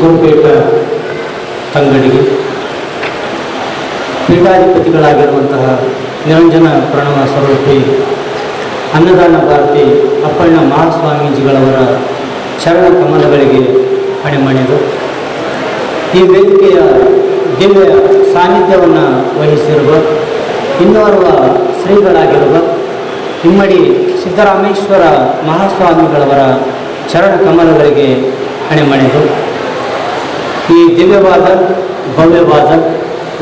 ಗುರುಪೀಠ ತಂಗಡಿಗೆ ಪೀಠಾಧಿಪತಿಗಳಾಗಿರುವಂತಹ ನಿರಂಜನ ಪ್ರಣವ ಸ್ವರೂಪಿ ಅನ್ನದಾನ ಭಾರತಿ ಅಪ್ಪಣ್ಣ ಮಹಾಸ್ವಾಮೀಜಿಗಳವರ ಚರಣ ಕಮಲಗಳಿಗೆ ಅಣಿಮಣಿದು. ಈ ವೇದಿಕೆಯ ದಿವ್ಯ ಸಾನ್ನಿಧ್ಯವನ್ನು ವಹಿಸಿರುವ ಇನ್ನೋರ್ವ ಶ್ರೀಗಳಾಗಿರುವ ಇಮ್ಮಡಿ ಸಿದ್ದರಾಮೇಶ್ವರ ಮಹಾಸ್ವಾಮಿಗಳವರ ಚರಣ ಕಮಲಗಳಿಗೆ ಅಣಿಮಣಿದು. ಈ ದಿವ್ಯವಾದ, ಭವ್ಯವಾದ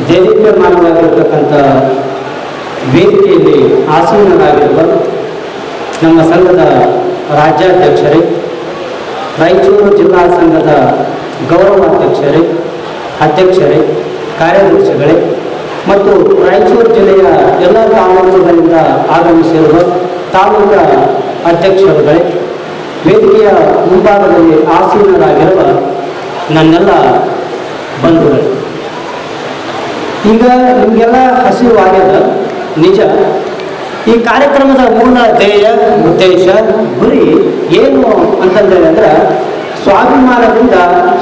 ದೇದೀಪ್ಯಮಾನವಾಗಿರತಕ್ಕಂಥ ವೇದಿಕೆಯಲ್ಲಿ ಆಸೀನರಾಗಿರುವ ನಮ್ಮ ಸಂಘದ ರಾಜ್ಯಾಧ್ಯಕ್ಷರೇ, ರಾಯಚೂರು ಜಿಲ್ಲಾ ಸಂಘದ ಗೌರವಾಧ್ಯಕ್ಷರೇ ಅಧ್ಯಕ್ಷರೇ, ಕಾರ್ಯದರ್ಶಿಗಳೇ ಮತ್ತು ರಾಯಚೂರು ಜಿಲ್ಲೆಯ ಎಲ್ಲ ತಾಲೂಕುಗಳಿಂದ ಆಗಮಿಸಿರುವ ತಾಲೂಕ ಅಧ್ಯಕ್ಷರುಗಳೇ, ವೇದಿಕೆಯ ಮುಂಭಾಗದಲ್ಲಿ ಆಸೀನರಾಗಿರುವ ನನ್ನೆಲ್ಲ ಬಂಧುಗಳು ಈಗ ನಿಮಗೆಲ್ಲ ಹಸಿವು ಆಗ್ಯದ? ನಿಜ. ಈ ಕಾರ್ಯಕ್ರಮದ ಮೂಲ ಧ್ಯೇಯ, ಉದ್ದೇಶ, ಗುರಿ ಏನು ಅಂತಂದೇಳಿ ಅಂದ್ರೆ ಸ್ವಾಭಿಮಾನದಿಂದ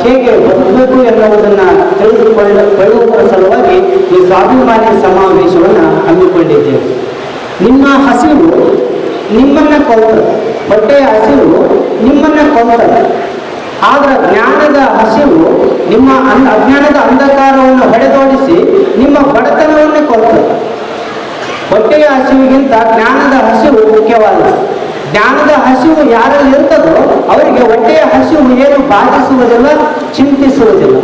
ಹೇಗೆ ಬದುಕಬೇಕು ಎನ್ನುವುದನ್ನು ತಿಳಿದುಕೊಳ್ಳ ಕೊಳ್ಳುವುದರ ಸಲುವಾಗಿ ಈ ಸ್ವಾಭಿಮಾನಿ ಸಮಾವೇಶವನ್ನು ಹಮ್ಮಿಕೊಂಡಿದ್ದೇವೆ. ನಿಮ್ಮ ಹಸಿವು ನಿಮ್ಮನ್ನ ಕೊಲ್ತದೆ. ಹೊಟ್ಟೆಯ ಹಸಿವು ನಿಮ್ಮನ್ನ ಕೊಲ್ತದೆ. ಆದ್ರೆ ಜ್ಞಾನದ ಹಸಿವು ನಿಮ್ಮ ಅಜ್ಞಾನದ ಅಂಧಕಾರವನ್ನು ಹೊಡೆದೋಡಿಸಿ ನಿಮ್ಮ ಬಡತನವನ್ನು ಕೊಲ್ತದೆ ಹೊಟ್ಟೆಯ ಹಸಿವಿಗಿಂತ ಜ್ಞಾನದ ಹಸಿವು ಮುಖ್ಯವಾದದ್ದು ಜ್ಞಾನದ ಹಸಿವು ಯಾರಲ್ಲಿ ಇರ್ತದೋ ಅವರಿಗೆ ಹೊಟ್ಟೆಯ ಹಸಿವು ಏನು ಬಾಧಿಸುವುದಿಲ್ಲ, ಚಿಂತಿಸುವುದಿಲ್ಲ.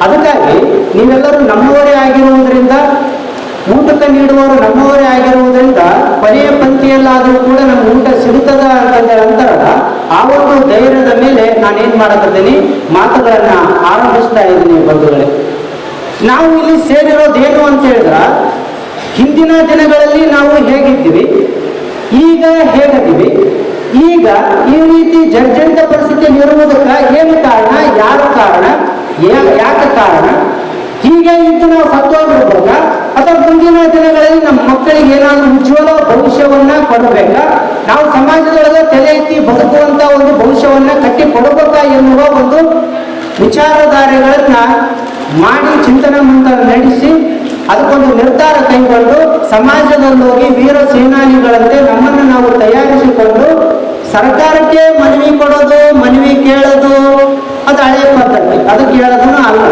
ಅದಕ್ಕಾಗಿ ನೀವೆಲ್ಲರೂ ನಮ್ಮವರೇ ಆಗಿರುವುದರಿಂದ ಊಟಕ್ಕೆ ನೀಡುವವರು ನಮ್ಮವರೇ ಆಗಿರುವುದರಿಂದ ಕೊನೆಯ ಪಂಕ್ತಿಯಲ್ಲಾದರೂ ಕೂಡ ನಮ್ಗೆ ಊಟ ಸಿಗುತ್ತದ ಅಂತಂದ ನಂತರ ಆ ಒಂದು ಧೈರ್ಯದ ಮೇಲೆ ನಾನೇನು ಮಾಡಕತ್ತೀನಿ? ಮಾತುಗಳನ್ನು ಆರಂಭಿಸ್ತಾ ಇದ್ದೀನಿ ಬಂಧುಗಳೇ. ನಾವು ಇಲ್ಲಿ ಸೇರಿರೋದೇನು ಅಂತ ಹೇಳಿದ್ರ, ಹಿಂದಿನ ದಿನಗಳಲ್ಲಿ ನಾವು ಹೇಗಿದ್ದೀವಿ? ಈಗ ಹೇಗಿದ್ದೀವಿ? ಈಗ ಈ ರೀತಿ ಜರ್ಜರಿತ ಪರಿಸ್ಥಿತಿಯಲ್ಲಿ ಇರುವುದಕ್ಕೆ ಏನು ಕಾರಣ? ಯಾರು ಕಾರಣ? ಯಾಕೆ ಕಾರಣ? ಹೀಗೆ ಇದ್ದು ನಾವು ಸತ್ತೋಗ್ಬಿಡ್ಬೇಕಾ ಅಥವಾ ಮುಂದಿನ ದಿನಗಳಲ್ಲಿ ನಮ್ಮ ಮಕ್ಕಳಿಗೆ ಏನಾದರೂ ಉಜ್ವಲ ಭವಿಷ್ಯವನ್ನ ಕೊಡಬೇಕ. ನಾವು ಸಮಾಜದೊಳಗೆ ತಲೆ ಎತ್ತಿ ಬದುಕುವಂತ ಒಂದು ಭವಿಷ್ಯವನ್ನ ಕಟ್ಟಿ ಕೊಡಬೇಕ ಎನ್ನುವ ಒಂದು ವಿಚಾರಧಾರೆಗಳನ್ನ ಮಾಡಿ ಚಿಂತನೆ ಮುಂತಾದ ನಡೆಸಿ ಅದಕ್ಕೊಂದು ನಿರ್ಧಾರ ಕೈಗೊಂಡು ಸಮಾಜದಲ್ಲಿ ಹೋಗಿ ವೀರ ಸೇನಾನಿಗಳಂತೆ ನಮ್ಮನ್ನು ನಾವು ತಯಾರಿಸಿಕೊಂಡು ಸರ್ಕಾರಕ್ಕೆ ಮನವಿ ಕೊಡೋದು, ಮನವಿ ಕೇಳೋದು, ಅದು ಹಳೆಯ ಪದ್ಧತಿ. ಅದು ಕೇಳೋದನ್ನು ಅಲ್ಲ.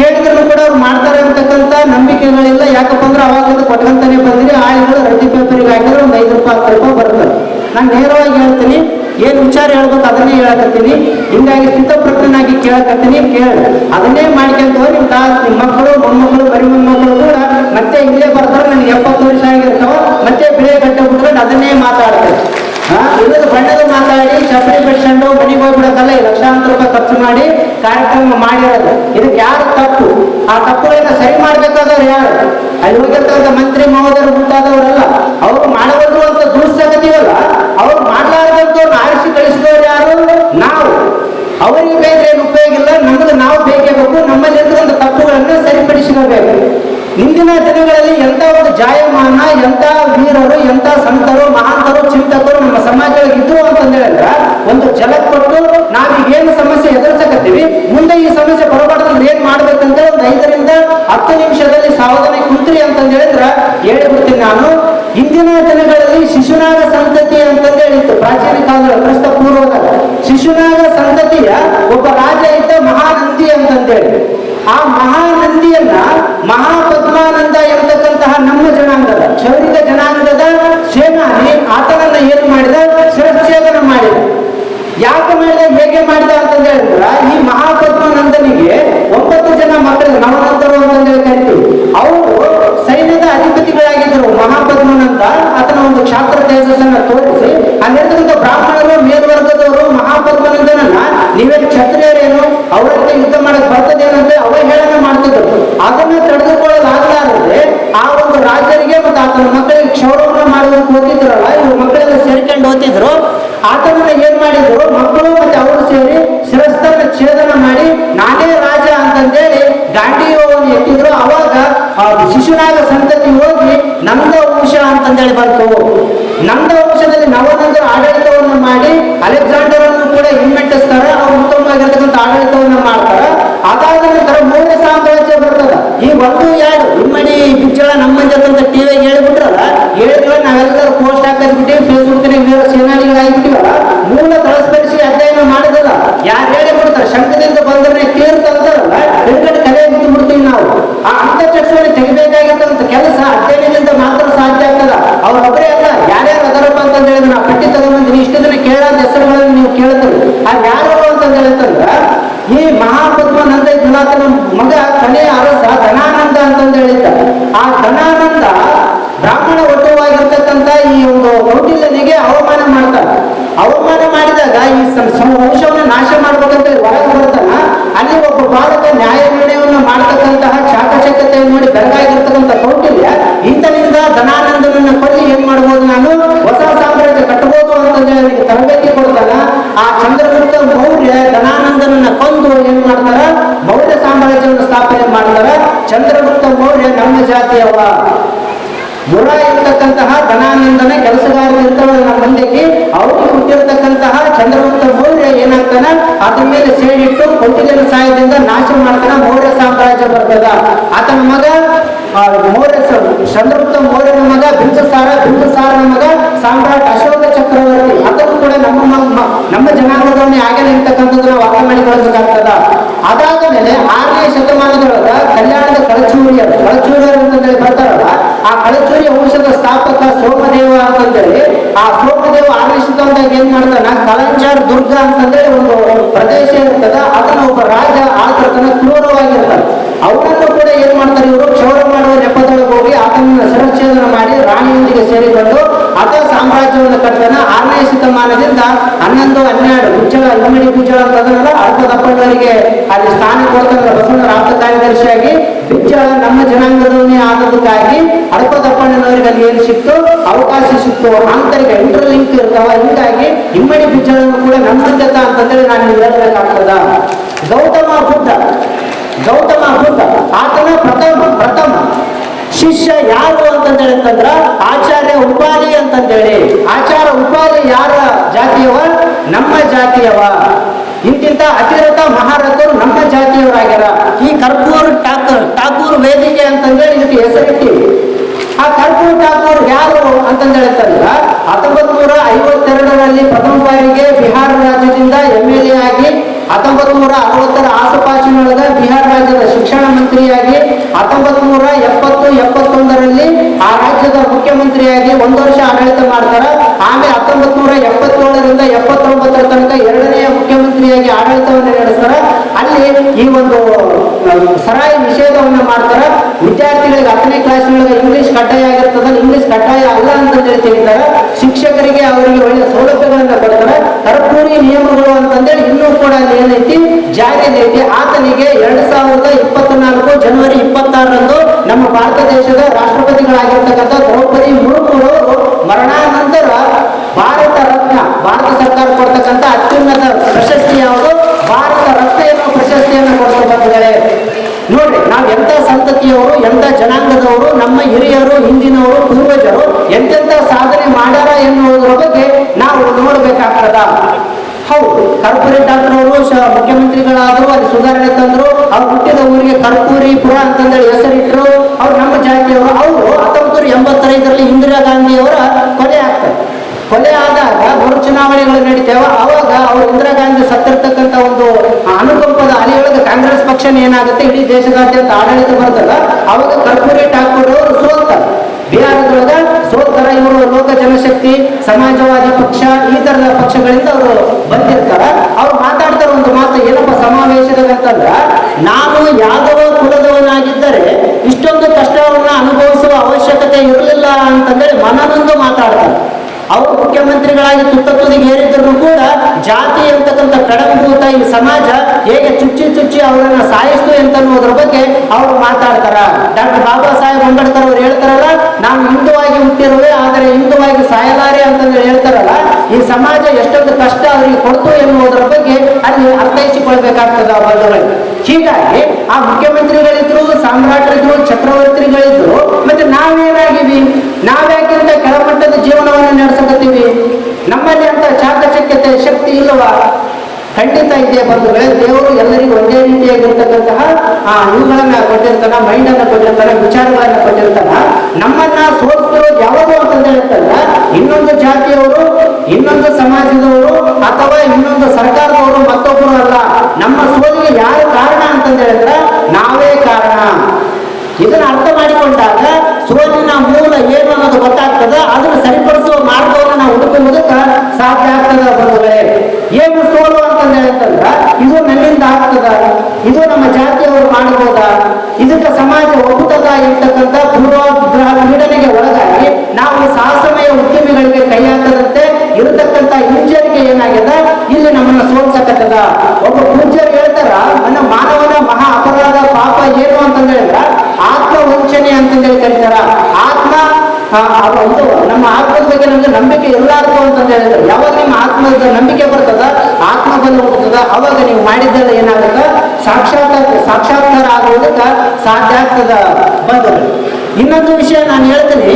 ಕೇಳಿದ್ರು ಕೂಡ ಅವ್ರು ಮಾಡ್ತಾರೆ ಅಂತಕ್ಕಂಥ ನಂಬಿಕೆಗಳಿಲ್ಲ ಯಾಕಪ್ಪ ಅಂದ್ರೆ ಅವಾಗ ಕೊಟ್ಕೊಂತಾನೆ ಬಂದಿರಿ ಆಳುಗಳು ರದ್ದಿ ಪೇಪರಿಗೆ ಹಾಕಿದ್ರೆ ಒಂದು ಐದು ರೂಪಾಯಿ, ಹತ್ತು ರೂಪಾಯಿ ಬರ್ತದೆ ನಾನು ನೇರವಾಗಿ ಹೇಳ್ತೀನಿ, ಏನು ವಿಚಾರ ಹೇಳ್ಬೇಕು ಅದನ್ನೇ ಹೇಳಕತ್ತೀನಿ. ಹಿಂಗಾಗಿ ಸ್ಥಿತಪ್ರಜ್ಞನಾಗಿ ಕೇಳಕತ್ತೀನಿ, ಕೇಳ. ಅದನ್ನೇ ಮಾಡ್ಕೊಂತ ನಿಮ್ಮ ತಾ ನಿಮ್ಮ ಮಕ್ಕಳು, ಮೊಮ್ಮಕ್ಕಳು, ಬರಿ ಮೊಮ್ಮಕ್ಕಳು ಕೂಡ ಮತ್ತೆ ಇಲ್ಲೇ ಬರ್ತಾರೆ, ನನಗೆ ಎಪ್ಪತ್ತು ವರ್ಷ ಆಗಿರ್ತಾವ, ಮತ್ತೆ ಬಿಳಿ ಕಟ್ಟೆ ಬಿಟ್ಕೊಂಡು ಅದನ್ನೇ ಮಾತಾಡ್ತಾರೆ. ಹಾಂ? ಇಲ್ಲದ ಬಣ್ಣದ ಮಾತಾಡಿ ಚಪ್ಪಡಿ ಬಿಡ್ಸ್ಕೊಂಡು ಮನೆಗೆ ಹೋಗ್ಬಿಡೋದಲ್ಲ ಲಕ್ಷಾಂತರ ರೂಪಾಯಿ ಖರ್ಚು ಮಾಡಿ ಕಾರ್ಯಕ್ರಮ ಮಾಡಿರೋದು. ಇದಕ್ಕೆ ಯಾರು ತಪ್ಪು? ಆ ತಪ್ಪುಗಳನ್ನ ಸರಿ ಮಾಡ್ಬೇಕಾದವ್ರು ಯಾರು? ಅಲ್ಲಿ ಹೋಗಿರ್ತಕ್ಕಂಥ ಮಂತ್ರಿ, ಮಹೋದಯರು ಮುಂತಾದವರಲ್ಲ, ಅವ್ರು ಮಾಡಬಹುದು ಅಂತ ದುಡ್ಸಕತ್ತೀವಲ್ಲ ಅವ್ರು ಮಾಡಲಾರದಂತ ಆರಿಸಿ ಕಳಿಸಿದವ್ರು ಯಾರು? ನಾವು. ಅವರಿಗೆ ಬೇರೆ ಏನು ಉಪಯೋಗ ಇಲ್ಲ. ನಮಗೆ ನಾವು ತಪ್ಪುಗಳನ್ನು ಸರಿಪಡಿಸಿಕೋಬೇಕು ಇಂದಿನ ದಿನಗಳಲ್ಲಿ ಎಂಥ ಒಂದು ಜಾಯಮಾನ, ಎಂಥ ವೀರರು, ಎಂಥ ಸಂತರು, ಮಹಾಂತರು, ಚಿಂತಕರು ನಮ್ಮ ಸಮಾಜದಲ್ಲಿ ಇದ್ರು ಅಂತಂದ್ರೆ ಒಂದು ಜಲ ಕೊಟ್ಟು ನಾವೀಗೇನು ಸಮಸ್ಯೆ ಎದುರಿಸಕತ್ತೀವಿ, ಮುಂದೆ ಈ ಸಮಸ್ಯೆ ಬರಬಾರ್ದಂದ್ರೆ ಏನ್ ಮಾಡ್ಬೇಕಂತ ಒಂದು ಐದರಿಂದ ಹತ್ತು ನಿಮಿಷದಲ್ಲಿ ಸಾವಧಾನ ಕುಂತ್ರಿ ಅಂತಂದ ಹೇಳಿಬಿಡ್ತೀನಿ ನಾನು. ಇಂದಿನ ದಿನಗಳಲ್ಲಿ ಶಿಶುನಾಗ ಸಂತತಿ ಅಂತಂದು ಹೇಳಿತ್ತು ಪ್ರಾಚೀನ ಕಾಲದ ಕ್ರಿಸ್ತ ಪೂರ್ವದ ಶಿಶುನಾಗ ಸಂತತಿಯ ಒಬ್ಬ ರಾಜ ಇದ್ದ ಮಹಾನಂದಿ ಅಂತಂದೇಳಿ. ಆ ಮಹಾನಂದಿಯನ್ನ ಮಹಾಪದ್ಮಾನಂದ ಎಂಬತಕ್ಕಂತಹ ನಮ್ಮ ಜನಾಂಗದ ಕ್ಷೌರಿಕ ಜನಾಂಗದ ಸೇನಾನಿ ಆತನನ್ನ ಏನು ಮಾಡಿದ? ಶಿರಚ್ಛೇದನ ಮಾಡಿದ. ಯಾಕೆ ಮಾಡಿದ? ಹೇಗೆ ಮಾಡಿದ ಅಂತಂದ ಹೇಳಿದ್ರ, ಈ ಮಹಾಪದ್ಮಾನಂದನಿಗೆ ಒಂಬತ್ತು ಜನ ಮಕ್ಕಳು, ನವನಂತರು ಅಂತ ಕರಿತೀವಿ ಅವರು ಸೈನ್ಯದ ಅಧಿಪತಿಗಳಾಗಿದ್ದರು. ಮಹಾಪದ್ಮಾನಂದ ಆತನ ಒಂದು ಕ್ಷಾತ್ರ ತೇಜಸ್ಸನ್ನ ತೋರಿಸಿ ಅಲ್ಲಿರ್ತಕ್ಕಂಥ ಬ್ರಾಹ್ಮಣ ನೀವೇನು ಕ್ಷತ್ರಿಯರೇನು? ಅವರಂತೆ ಯುದ್ಧ ಮಾಡಕ್ ಬರ್ತದೇನಂತೆ ಅವಹೇಳನ ಮಾಡ್ತಿದ್ರು. ಅದನ್ನ ತಡೆದುಕೊಳ್ಳಲಾಗಲಾರದೆ ಆ ಒಂದು ರಾಜರಿಗೆ ಮತ್ತು ಆತನ ಮಕ್ಕಳಿಗೆ ಕ್ಷೌರವನ್ನ ಮಾಡೋದಕ್ಕೆ ಹೋಗಿದ್ರಲ್ಲ ಇವ್ರ ಮಕ್ಕಳೆಲ್ಲ ಸೇರ್ಕೊಂಡು ಹೋಗ್ತಿದ್ರು. ಆತನ ಏನ್ ಮಾಡಿದ್ರು? ಮಕ್ಕಳು ಮತ್ತೆ ಅವರು ಸೇರಿ ಶಿರಸ್ತನ್ನ ಛೇದನ ಮಾಡಿ, ನಾನೇ ರಾಜ ಅಂತಂದೇಳಿ ಗಾಂಡಿಯೋವನ್ನು ಎತ್ತಿದ್ರು. ಅವಾಗ ಆ ಶಿಶುನಾಗ ಸಂತತಿ ಹೋಗಿ ನಮ್ದ ವಂಶ ಅಂತಂದೇಳಿ ಬಂತು. ನಮ್ದ ವಂಶದಲ್ಲಿ ನವನಂದರು ಆಡಳಿತವನ್ನು ಮಾಡಿ ಅಲೆಕ್ಸಾಂಡರನ್ನು ಕೂಡ ಹಿಮ್ಮೆಟ್ಟಿಸ್ತಾರ. ಅವ್ರು ಉತ್ತಮವಾಗಿರ್ತಕ್ಕಂಥ ಆಡಳಿತವನ್ನು ಮಾಡ್ತಾರ. ಅದಾದ ನಂತರ ಮೂರನೇ ಸಾಮ್ರಾಜ್ಯ ಬರ್ತದ. ಈ ಒಂದು ಎರಡು ಇಮ್ಮಡಿ ಬಿಚ್ಚಳ ನಮ್ಮಂಜ ಅಂತ ಟಿವಿಗೆ ಹೇಳಿಬಿಟ್ರಲ್ಲ ಹೇಳಿದ್ರೆ ನಾವೆಲ್ಲರೂ ಪೋಸ್ಟ್ ಹಾಕಿದ್ಬಿಟ್ಟಿವಿ ಫೇಸ್ಬುಕ್ ಸೇನಾನಿಗಳಾಗಿಬಿಟ್ಟಿವಲ್ಲ ಆ ಅಂತ ತೆಗಿಬೇಕಾಗಿರ್ತಕ್ಕಂಥ ಕೆಲಸ ಅಧ್ಯಯನದಿಂದ ಮಾತ್ರ ಸಾಧ್ಯ ಆಗ್ತದ? ಅವ್ರೊಬ್ಬರೇ ಅಲ್ಲ, ಯಾರ್ಯಾರು ಅದರಪ್ಪ ಅಂತ ಹೇಳಿದ್ರೆ ನಾವು ಪಟ್ಟಿ ತಗೊಂಡ್ಬಂದಿನಿ ಇಷ್ಟು ದಿನ ಕೇಳಾದ ಹೆಸರುಗಳನ್ನು ನೀವು ಕೇಳ್ತೀರಿ. ಆ ಯಾರು ಅಂತ ಹೇಳ್ತಂದ್ರ ಈ ಮಹಾಪದ್ಮನಂದ ಗುಣಾತನ ಮಗ ಕೊನೆಯ ಅರಸ ಧನಾನಂದ ಅಂತಂದು ಹೇಳಿದ್ದ. ಆ ಧನಾನಂದ ಬ್ರಾಹ್ಮಣ ಒಟ್ಟುವಾಗಿರ್ತಕ್ಕಂಥ ಈ ಒಂದು ಕೌಟಿಲ್ಯನಿಗೆ ಅವಮಾನ ಮಾಡ್ತಾನೆ. ಅವಮಾನ ಮಾಡಿದಾಗ ಈ ವಂಶವನ್ನ ನಾಶ ಮಾಡ್ಬೇಕಂತ ಹೊರಗೆ ಬರ್ತಾನ. ಅಲ್ಲಿ ಒಬ್ಬ ಬಾಲಕ ನ್ಯಾಯ ನಿರ್ಣಯವನ್ನು ಮಾಡ್ತಕ್ಕಂತಹ ಚಾಕಚಕ್ಯತೆಯನ್ನು ನೋಡಿ ಬೆರಗಾಗಿರ್ತಕ್ಕಂಥ ಕೌಟಿಲ್ಯ ಈತನಿಂದ ಧನಾನಂದನನ್ನ ಕೊಲ್ಲಿ ಏನ್ ಮಾಡ್ಬೋದು ನಾನು? ಹೊಸ ಸಾಮ್ರಾಜ್ಯ ಕಟ್ಟಬಹುದು ಅಂತ ಅವನಿಗೆ ತರಬೇತಿ ಕೊಡ್ತಾನ. ಆ ಚಂದ್ರಗುಪ್ತ ಮೌರ್ಯ ಧನಾನಂದನನ್ನ ಕೊಂದು ಏನ್ ಮಾಡ್ತಾರ? ಮೌರ್ಯ ಸಾಮ್ರಾಜ್ಯವನ್ನು ಸ್ಥಾಪನೆ ಮಾಡ್ತಾರ. ಚಂದ್ರಗುಪ್ತ ಮೌರ್ಯ ನಮ್ಮ ಜಾತಿಯವ ಮುರ ಇರ್ತಕ್ಕಂತಹ ಧನಾನಂದನ ಕೆಲಸಗಾರ ಇರ್ತಾವಲ್ಲ ನಮ್ಮ ಮಂದಿಗೆ ಅವರು ಹುಟ್ಟಿರ್ತಕ್ಕಂತಹ ಚಂದ್ರಗುಪ್ತ ಮೌರ್ಯ ಏನಾಗ್ತಾನ? ಅದ್ರ ಮೇಲೆ ಸೇಡಿಟ್ಟು ಕೊಟ್ಟಿಗೆನ ಸಹಾಯದಿಂದ ನಾಶ ಮಾಡ್ತಾನ ಮೌರ್ಯ ಸಾಮ್ರಾಜ್ಯ ಬರ್ತದ ಆತನ ಮಗ ಮೌರ್ಯ ಚಂದ್ರಗುಪ್ತ ಮೌರ್ಯನ ಮಗ ಬಿಂದುಸಾರ ಬಿಂದುಸಾರನ ಮಗ, ಸಾಮ್ರಾಟ್ ಅಶೋಕ ಚಕ್ರವರ್ತಿ ಅದನ್ನು ಕೂಡ ನಮ್ಮ ನಮ್ಮ ಜನಾಂಗದವನ್ನೇ ಆಗಲೇ ನಿಂತಕ್ಕಂಥದ್ದು ನಾವು ಅರ್ಥ ಮಾಡಿಕೊಳ್ಳಬೇಕಾಗ್ತದ. ಅದಾದ ಮೇಲೆ ಆರನೇ ಶತಮಾನದೊಳಗ ಕಲ್ಯಾಣದ ಕಳಚೂರಿಯರು ಕಳಚೂರಿಯರು ಅಂತಂದೇಳಿ ಬರ್ತಾರಲ್ಲ, ಆ ಕಳಚೂರಿಯ ವಂಶದ ಸ್ಥಾಪಕ ಸೋಮದೇವ ಅಂತಂದೇಳಿ, ಆ ಸೋಮದೇವ ಆರನೇ ಶತಮಾನದಾಗ ಏನ್ ಮಾಡ್ತಾನ ಕಳಂಚಾರ್ ದುರ್ಗ ಅಂತಂದೇಳಿ ಒಂದು ಪ್ರದೇಶ ಇರ್ತದ ಅದನ್ನ ಒಬ್ಬ ರಾಜ ಆತನ ಕ್ರೂರವಾಗಿರ್ತಾನೆ. ಅವನನ್ನು ಏನ್ ಮಾಡ್ತಾರೆ ಇವರು? ಕ್ಷೌರ ಮಾಡುವ ನೆಪದೊಳಗೆ ಹೋಗಿ ಆತನನ್ನು ಶಿರಚ್ಛೇದನ ಮಾಡಿ ರಾಣಿಯೊಂದಿಗೆ ಸೇರಿಕೊಂಡು ಆತ ಸಾಮ್ರಾಜ್ಯವನ್ನು ಕಟ್ತಾನ. ಆರನೇ ಶತಮಾನದಿಂದ ಹನ್ನೊಂದು, ಹನ್ನೆರಡು ಗುಜ್ಜಳ ಇಮ್ಮಡಿ ಗುಜ್ಜಳ ಅಂತಂದ್ರಲ್ಲ ಅಲ್ಪದಪ್ಪನವರಿಗೆ ಅಲ್ಲಿ ಸ್ಥಾನ ಕೊಡ್ತಾರೆ ಬಸವನ ರಾಷ್ಟ್ರ ಕಾರ್ಯದರ್ಶಿಯಾಗಿ ಬಿಜ್ಜಳ ನಮ್ಮ ಜನಾಂಗದವನ್ನೇ ಆದದಕ್ಕಾಗಿ ಅಲ್ಪದಪ್ಪಣ್ಣನವರಿಗೆ ಅಲ್ಲಿ ಏನು ಸಿಕ್ತು? ಅವಕಾಶ ಸಿಕ್ತು. ಆಂತರಿಕ ಇಂಟರ್ಲಿಂಕ್ ಇರ್ತಾವ. ಹಿಂಗಾಗಿ ಇಮ್ಮಡಿ ಬಿಜ್ಜಳನ್ನು ಕೂಡ ನಮ್ಮಂತ ಅಂತಂದ್ರೆ ನಾನು ಹೇಳಬೇಕಾಗ್ತದ. ಗೌತಮ ಬುದ್ಧ. ಗೌತಮ ಬುದ್ಧ. ಶಿಷ್ಯ ಯಾರು ಅಂತಂದೇಳಿ ಅಂತಂದ್ರ ಆಚಾರ್ಯ ಉಪಾಲಿ ಅಂತಂದೇಳಿ. ಆಚಾರ ಉಪಾಧಿ ಯಾರ ಜಾತಿಯವ? ನಮ್ಮ ಜಾತಿಯವ. ಇಂತಿಂತ ಅತಿರಥ ಮಹಾರಥರು ನಮ್ಮ ಜಾತಿಯವರಾಗ್ಯಾರ. ಈ ಕರ್ಪೂರ್ ಠಾಕೂರ್ ಠಾಕೂರ್ ವೇದಿಕೆ ಅಂತಂದೇಳಿ ಇದಕ್ಕೆ ಹೆಸರಿಟ್ಟಿ ಆ ಕರ್ಪೂರ್ ಠಾಕೂರ್ ಯಾರು ಅಂತಂದೇಳಿ ಹೇಳ್ತಂದ್ರ ಹತ್ತೊಂಬತ್ ನೂರ ಐವತ್ತೆರಡರಲ್ಲಿ ಪ್ರಥಮ ಬಾರಿಗೆ ಬಿಹಾರ ರಾಜ್ಯದಿಂದ ಎಂ ಎಲ್ ಎ ಆಗಿ ಹತ್ತೊಂಬತ್ ನೂರ ಅರವತ್ತರ ಆಸುಪಾಸಿನೊಳಗ ಬಿಹಾರ ರಾಜ್ಯದ ಶಿಕ್ಷಣ ಮಂತ್ರಿಯಾಗಿ ಹತ್ತೊಂಬತ್ ನೂರ ಎಪ್ಪತ್ತು ಎಪ್ಪತ್ತೊಂದರಲ್ಲಿ ಆ ರಾಜ್ಯದ ಮುಖ್ಯಮಂತ್ರಿಯಾಗಿ ಒಂದು ವರ್ಷ ಆಡಳಿತ ಮಾಡ್ತಾರ. ಆಮೇಲೆ ಹತ್ತೊಂಬತ್ ನೂರ ಎಪ್ಪತ್ತೇಳರಿಂದ ಎಪ್ಪತ್ತೊಂಬತ್ತರ ತನಕ ಎರಡನೆಯ ಮುಖ್ಯಮಂತ್ರಿಯಾಗಿ ಆಡಳಿತವನ್ನು ನಡೆಸ್ತಾರ. ಅಲ್ಲಿ ಈ ಒಂದು ಸರಾಯಿ ನಿಷೇಧವನ್ನು ಮಾಡ್ತಾರ. ವಿದ್ಯಾರ್ಥಿಗಳಿಗೆ ಹತ್ತನೇ ಕ್ಲಾಸ್ನೊಳಗೆ ಇಂಗ್ಲಿಷ್ ಕಡ್ಡಾಯ ಆಗಿರ್ತದ. ಇಂಗ್ಲಿಷ್ ಕಡ್ಡಾಯ ಅಲ್ಲ ಅಂತ ಹೇಳಿ ತಿಳಿತಾರ ಶಿಕ್ಷಕರಿಗೆ ಅವರಿಗೆ ಒಳ್ಳೆ ಸೌಲಭ್ಯಗಳನ್ನ ಕೊಡ್ತಾರ. ಕರ್ಪೂರಿ ನಿಯಮಗಳು ಅಂತಂದೇಳಿ ಇನ್ನೂ ಕೂಡ ಏನೈತಿ? ಜಾರಿಯಲ್ಲಿ ಐತಿ ಆತನಿಗೆ ಎರಡ್ ಸಾವಿರದ ಇಪ್ಪತ್ನಾಲ್ಕು ಜನವರಿ ಇಪ್ಪತ್ತಾರರಂದು ನಮ್ಮ ಭಾರತ ದೇಶದ ರಾಷ್ಟ್ರಪತಿಗಳಾಗಿರ್ತಕ್ಕಂಥ ದ್ರೌಪದಿ ಮುರ್ಮು ಅವರು ಮರಣಾನಂತರ ಭಾರತ ರತ್ನ, ಭಾರತ ಸರ್ಕಾರ ಕೊಡ್ತಕ್ಕಂಥ ಅತ್ಯುನ್ನತ ಪ್ರಶಸ್ತಿ ಯಾವುದು? ಭಾರತ ರತ್ನ ಎನ್ನುವ ಪ್ರಶಸ್ತಿಯನ್ನು ಕೊಡ್ತಾ ಬಂದಿದ್ದಾರೆ. ನೋಡ್ರಿ, ನಾವು ಎಂತ ಸಂತತಿಯವರು ಎಂತ ಜನಾಂಗದವರು, ನಮ್ಮ ಹಿರಿಯರು, ಹಿಂದಿನವರು, ಪೂರ್ವಜರು ಎಂತೆಂತ ಸಾಧನೆ ಮಾಡ್ಯಾರ ಎನ್ನುವುದರ ಬಗ್ಗೆ ನಾವು ನೋಡ್ಬೇಕಾಗ್ತದ. ಹೌದು. ಕರ್ಪೂರಿ ಡಾಕ್ಟರ್ ಅವರು ಶ- ಮುಖ್ಯಮಂತ್ರಿಗಳಾದ್ರು, ಅಲ್ಲಿ ಸುಧಾರಣೆ ತಂದ್ರು, ಅವ್ರು ಹುಟ್ಟಿದ ಊರಿಗೆ ಕರ್ಪೂರಿಪುರ ಅಂತಂದೇಳಿ ಹೆಸರಿಟ್ಟರು ಅವ್ರು ನಮ್ಮ ಜಾತಿಯವರು. ಅವರು ಹತ್ತೊಂಬತ್ತು ಎಂಬತ್ತೈದರಲ್ಲಿ ಇಂದಿರಾ ಗಾಂಧಿ ಅವರ ಕೊಲೆ ಆಗ್ತಾರೆ ಕೊಲೆ ಆದಾಗ ಮರು ಚುನಾವಣೆಗಳು ನಡೀತೇವೆ. ಅವಾಗ ಅವ್ರು ಇಂದಿರಾ ಗಾಂಧಿ ಸತ್ತಿರ್ತಕ್ಕಂಥ ಒಂದು ಅನುಕಂಪದ ಅಲೆಯೊಳಗೆ ಕಾಂಗ್ರೆಸ್ ಪಕ್ಷನ ಏನಾಗುತ್ತೆ, ಇಡೀ ದೇಶದಾದ್ಯಂತ ಆಡಳಿತ ಬರ್ತದ. ಅವಾಗ ಕರ್ಪೂರಿ ಠಾಕೂರ್ ಅವರು ಸೋಲ್ತಾರೆ. ಬಿಹಾರದೊಳಗ ಇವರು ಲೋಕ ಜನಶಕ್ತಿ, ಸಮಾಜವಾದಿ ಪಕ್ಷ ಈ ತರದ ಪಕ್ಷಗಳಿಂದ ಅವರು ಬಂದಿರ್ತಾರ. ಅವ್ರು ಮಾತಾಡ್ತಾರ ಒಂದು ಮಾತು, ಏನಪ್ಪ ಸಮಾವೇಶದಾಗ ಅಂತಂದ್ರ, ನಾನು ಯಾದವ ಕುಲದವನಾಗಿದ್ದರೆ ಇಷ್ಟೊಂದು ಕಷ್ಟವನ್ನ ಅನುಭವಿಸುವ ಅವಶ್ಯಕತೆ ಇರಲಿಲ್ಲ ಅಂತಂದ್ರೆ ಮನನೊಂದು ಮಾತಾಡ್ತಾರೆ. ಅವರು ಮುಖ್ಯಮಂತ್ರಿಗಳಾಗಿ ತುತ್ತ ತುದಿಗೆ ಕೂಡ ಜಾತಿ ಅಂತಕ್ಕಂಥ ಕಡಂಭೂತ ಈ ಸಮಾಜ ಹೇಗೆ ಚುಚ್ಚಿ ಚುಚ್ಚಿ ಅವರನ್ನ ಸಾಯಿಸ್ತು ಅಂತ ಅನ್ನೋದ್ರ ಬಗ್ಗೆ ಅವರು ಮಾತಾಡ್ತಾರ. ಡಾಕ್ಟರ್ ಬಾಬಾ ಸಾಹೇಬ್ ಅಂಬೇಡ್ಕರ್ ಅವರು ಹೇಳ್ತಾರಲ್ಲ, ನಾನು ಹಿಂದುವಾಗಿ ಹುಟ್ಟಿರುವೆ, ಆದರೆ ಹಿಂದುವಾಗಿ ಸಾಯಲಾರೆ ಅಂತಂದ್ರೆ ಹೇಳ್ತಾರಲ್ಲ. ಈ ಸಮಾಜ ಎಷ್ಟೊಂದು ಕಷ್ಟ ಅವರಿಗೆ ಕೊಡ್ತು ಎನ್ನುವುದರ ಬಗ್ಗೆ ಅಲ್ಲಿ ಅರ್ಥೈಸಿಕೊಳ್ಬೇಕಾಗ್ತದೆ ಆ ಬಂಧುಗಳಿಗೆ ಹೀಗಾಗಿ ಆ ಮುಖ್ಯಮಂತ್ರಿಗಳಿದ್ರು, ಸಾಮ್ರಾಟರಿದ್ರು, ಚಕ್ರವರ್ತಿಗಳಿದ್ರು, ಮತ್ತೆ ನಾವೇನಾಗಿವಿ ನಾವ್ಯಾಕಿಂತ ಕೆಳಮಟ್ಟದ ಜೀವನವನ್ನು ನಡೆಸಕತ್ತೀವಿ. ನಮ್ಮಲ್ಲಿ ಅಂತ ಚಾಕಚಕ್ಯತೆ ಶಕ್ತಿ ಇಲ್ಲವ. ಖಂಡಿತ ಇದೆ ಬಂಧುಗಳೇ, ದೇವರು ಎಲ್ಲರಿಗೂ ಒಂದೇ ರೀತಿಯಾಗಿರ್ತಕ್ಕಂತಹ ಆ ಇವುಗಳನ್ನ ಕೊಟ್ಟಿರ್ತಾನ ಮೈಂಡ್ ಅನ್ನ ಕೊಟ್ಟಿರ್ತಾನ, ವಿಚಾರಗಳನ್ನ ಕೊಟ್ಟಿರ್ತಾನ. ನಮ್ಮನ್ನ ಸೋಲಿಸ್ತಿರೋದು ಯಾವುದು ಅಂತಂದ ಹೇಳ್ತಾರ ಇನ್ನೊಂದು ಜಾತಿಯವರು ಇನ್ನೊಂದು ಸಮಾಜದವರು ಅಥವಾ ಇನ್ನೊಂದು ಸರ್ಕಾರದವರು ಮತ್ತೊಬ್ಬರು ಅಲ್ಲ ನಮ್ಮ ಸೋಲಿಗೆ ಯಾರು ಕಾರಣ ಅಂತಂದ ಹೇಳಿದ್ರೆ ನಾವೇ ಕಾರಣ ಇದನ್ನ ಅರ್ಥ ಮಾಡಿಕೊಂಡಾಗ ಸೋಲಿನ ಮೂಲ ಏನು ಅನ್ನೋದು ಗೊತ್ತಾಗ್ತದೆ ಅದನ್ನು ಸರಿಪಡಿಸುವ ಮಾರ್ಗವನ್ನು ನಾವು ಹುಡುಕುವುದಕ್ಕೆ ಸಾಧ್ಯ ಆಗ್ತದ ಬಂಧುಗಳೇ ಏನು ಸೋಲು ಅಂತಂದ ಹೇಳ್ತಂದ್ರ ಇದು ನನ್ನಿಂದ ಆಗ್ತದ ಇದು ನಮ್ಮ ಜಾತಿಯವರು ಮಾಡಬಹುದ ಇದಕ್ಕೆ ಸಮಾಜ ಒಪ್ಪುತ್ತದ ಇರ್ತಕ್ಕಂಥ ಪೂರ್ವಗ್ರಹ ಪೀಡನೆಗೆ ಒಳಗಾಗಿ ನಾವು ಸಾಹಸಮಯ ಉದ್ಯಮಿಗಳಿಗೆ ಕೈ ಹಾಕದಂತೆ ಇರತಕ್ಕಂಥ ಹಿಂಜರಿಕೆ ಏನಾಗಿದೆ ಇಲ್ಲಿ ನಮ್ಮನ್ನ ಸೋಲ್ಸಕತ್ತದ. ಒಬ್ಬ ಪೂಜ್ಯರು ಹೇಳ್ತಾರ, ನನ್ನ ಮಾನವನ ಮಹಾ ಅಪರಾಧ ಪಾಪ ಏನು ಅಂತಂದ ಹೇಳಿದ್ರ? ಆತ್ಮ ವಂಚನೆ ಅಂತಂದೇಳಿ ಕರೀತಾರ. ಆತ್ಮ ಇದು ನಮ್ಮ ಆತ್ಮದ ಬಗ್ಗೆ ನಮ್ಗೆ ನಂಬಿಕೆ ಇರಲಾರ್ದು ಅಂತ ಹೇಳಿದ್ರು. ಯಾವಾಗ ನಿಮ್ಮ ಆತ್ಮದ ನಂಬಿಕೆ ಬರ್ತದ? ಆತ್ಮ ಬಂದು ಹೋಗ್ತದ. ಅವಾಗ ನೀವು ಮಾಡಿದ್ದೆಲ್ಲ ಏನಾಗುತ್ತ? ಸಾಕ್ಷಾತ್, ಸಾಕ್ಷಾತ್ಕಾರ ಆಗೋದಕ್ಕೆ ಸಾಧ್ಯ ಆಗ್ತದ. ಬಂದ ಇನ್ನೊಂದು ವಿಷಯ ನಾನು ಹೇಳ್ತೀನಿ.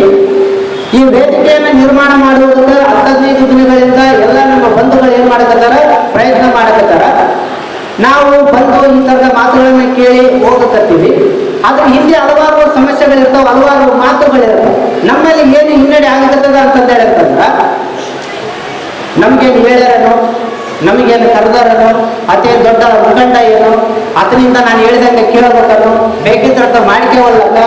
ಈ ವೇದಿಕೆಯನ್ನು ನಿರ್ಮಾಣ ಮಾಡುವುದಕ್ಕೆ ಹತ್ತದೈದು ದಿನಗಳಿಂದ ಎಲ್ಲ ನಮ್ಮ ಬಂಧುಗಳು ಏನ್ ಮಾಡಕತ್ತಾರ? ಪ್ರಯತ್ನ ಮಾಡಕತ್ತಾರ. ನಾವು ಬಂದು ಈ ಮಾತುಗಳನ್ನ ಕೇಳಿ ಹೋಗಕತ್ತೀವಿ. ಅದ್ರ ಹಿಂದೆ ಹಲವಾರು ಸಮಸ್ಯೆಗಳಿರ್ತಾವ, ಹಲವಾರು ಮಾತುಗಳಿರ್ತಾವೆ. ನಮ್ಮಲ್ಲಿ ಏನು ಹಿನ್ನಡೆ ಆಗಕತ್ತದ ಅಂತಂದ ಹೇಳಕ್ಕಂದ್ರ ನಮ್ಗೇನು ಹೇಳ್ಯಾರೇನೋ ನಮಗೇನು ಕರೆದಾರನು ಅತಿ ದೊಡ್ಡ ಮುಖಂಡ ಏನು? ಆತನಿಂದ ನಾನು ಹೇಳಿದಂಗೆ ಕೇಳಬೇಕನು ಬೇಕಿದ್ರಂತ ಮಾಡಿಕೆವಲ್ಲಕ್ಕ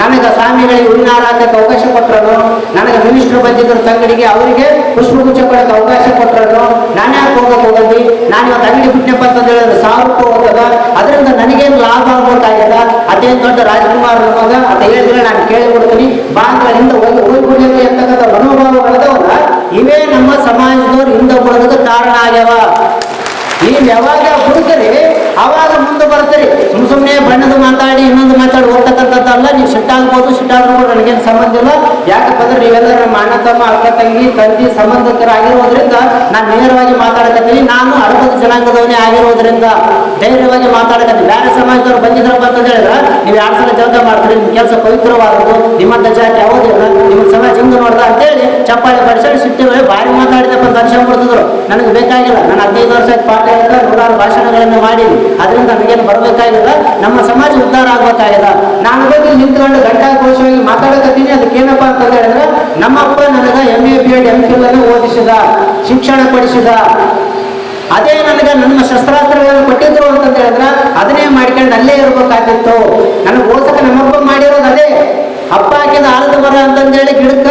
ನನಗೆ ಸ್ವಾಮಿಗಳಿಗೆ ಹಾಕಕ್ಕೆ ಅವಕಾಶ ಕೊಟ್ಟರನು ನನಗೆ ಮಿನಿಸ್ಟರ್ ಬಂದಿದ್ರ ತಂಗಡಿಗೆ ಅವರಿಗೆ ಪುಷ್ಪಗುಚ್ಛ ಕೊಡಕ್ಕೆ ಅವಕಾಶ ಕೊಟ್ಟರನು ನಾನು ಹೋಗಕ್ಕೆ ಹೋಗಲಿ? ನಾನು ಇವತ್ತು ಅಂಗಡಿ ಬಿಟ್ಟನಪ್ಪ ಅಂತ ಹೇಳಿದ್ರೆ ಸಾವಿರ ರೂಪಾಯಿ ಹೋಗ್ತದ ಅದರಿಂದ ನನಗೇನು ಲಾಭ ಆಗ್ಬೇಕಾಗ್ಯದ? ಅದೇನು ದೊಡ್ಡ ರಾಜ್ಕುಮಾರ್ ಮಗ, ಅಂತ ಹೇಳಿದ್ರೆ ನಾನು ಕೇಳಿಕೊಡ್ತೀನಿ. ಬಾಂಧಗಳಿಂದ ಹೋಗಿ ಹೋಗಿ ಅಂತಕ್ಕಂಥ ಮನೋಭಾವಗಳದವಲ್ಲ, ಇವೇ ನಮ್ಮ ಸಮಾಜದವ್ರು ಹಿಂದೆ ಬರೋದಕ್ಕೆ ಕಾರಣ ಆಗ್ಯಾವ? ನೀವು ಯಾವಾಗ ಹುಡುಗರಿ, ಅವಾಗ ಮುಂದೆ ಬರ್ತೀರಿ ಸುಮ್ ಸುಮ್ಮನೆ ಬಣ್ಣದ ಮಾತಾಡಿ, ಇನ್ನೊಂದು ಮಾತಾಡಿ ಹೋಗ್ತಕ್ಕಂಥದ್ದಲ್ಲ ನೀವು ಸಿಟ್ಟಾಗ್ಬೋದು ಸಿಟ್ಟಾದ್ರೂ ನನಗೇನು ಸಂಬಂಧ ಇಲ್ಲ. ಯಾಕಪ್ಪ ಅಂದ್ರೆ ನೀವೆಲ್ಲ ನಮ್ಮ ಅಣ್ಣ, ತಮ್ಮ, ಅಕ್ಕ, ತಂಗಿ, ತಂದಿ ಸಂಬಂಧಿಕರಾಗಿರೋದ್ರಿಂದ ನಾನು ನೇರವಾಗಿ ಮಾತಾಡಕತ್ತೀನಿ. ನಾನು ಅಡಪದ ಜನಾಂಗದವನೇ ಆಗಿರೋದ್ರಿಂದ ಧೈರ್ಯವಾಗಿ ಮಾತಾಡಕತ್ತೀನಿ. ಬೇರೆ ಸಮಾಜದವ್ರು ಬಂದಿದ್ರಪ್ಪ ಅಂತ ಹೇಳಿದ್ರೆ ನೀವು ಎರಡು ಸಲ ಜಲ್ದ ಮಾಡ್ತೀರಿ? ನಿಮ್ಮ ಕೆಲಸ ಪವಿತ್ರವಾದದ್ದು, ನಿಮ್ಮಂತ ಜಾತಿ ಯಾವುದಿಲ್ಲ ನಿಮ್ಮ ಸಮಾಜ ಹಿಂಗೆ ನೋಡ್ದ ಅಂತೇಳಿ ಚಪ್ಪಾಳೆ ಬಡಿಸಿ ಸಿಟ್ಟಿವೆ ಬಾರಿ ಮಾತಾಡಿದಪ್ಪ ಅಂತ ಅರ್ಶ ಕೊಡ್ತಿದ್ರು. ನನಗೆ ಬೇಕಾಗಿಲ್ಲ. ನಾನು ಹದಿನೈದು ವರ್ಷ ಪಾಠ ನೂರಾರು ಭಾಷಣಗಳನ್ನು ಮಾಡೀನಿ ಅದರಿಂದ ನನಗೇನು ಬರಬೇಕಾಗಿಲ್ಲ? ನಮ್ಮ ಸಮಾಜ ಉದ್ಧಾರ ಆಗ್ಬೇಕಾಗಿಲ್ಲ ನಾನು ಹೋಗಿ ನಿಂತ್ಕೊಂಡು ಕೋಶವಾಗಿ ಮಾತಾಡಕತ್ತೀನಿ. ಅದಕ್ಕೆ ಏನಪ್ಪ ಅಂತ ಹೇಳಿದ್ರೆ ನಮ್ಮಪ್ಪ ನನಗ M A B Ed M Phil ಅನ್ನು ಓದಿಸಿದ, ಶಿಕ್ಷಣ ಪಡಿಸಿದ. ಅದೇ ನನಗೆ ನನ್ನ ಶಸ್ತ್ರಾಸ್ತ್ರಗಳನ್ನು ಕೊಟ್ಟಿದ್ರು ಅಂತ ಹೇಳಿದ್ರೆ, ಅದನ್ನೇ ಮಾಡ್ಕೊಂಡು ಅಲ್ಲೇ ಇರ್ಬೇಕಾಗಿತ್ತು. ನನಗೆ ಓದಕ್ಕೆ ನಮ್ಮಪ್ಪ ಮಾಡಿರೋದು ಅದೇ. ಅಪ್ಪ ಹಾಕಿದ ಆಲದ ಮರ ಅಂತಂದೇಳಿ ಗಿಡಕ್ಕ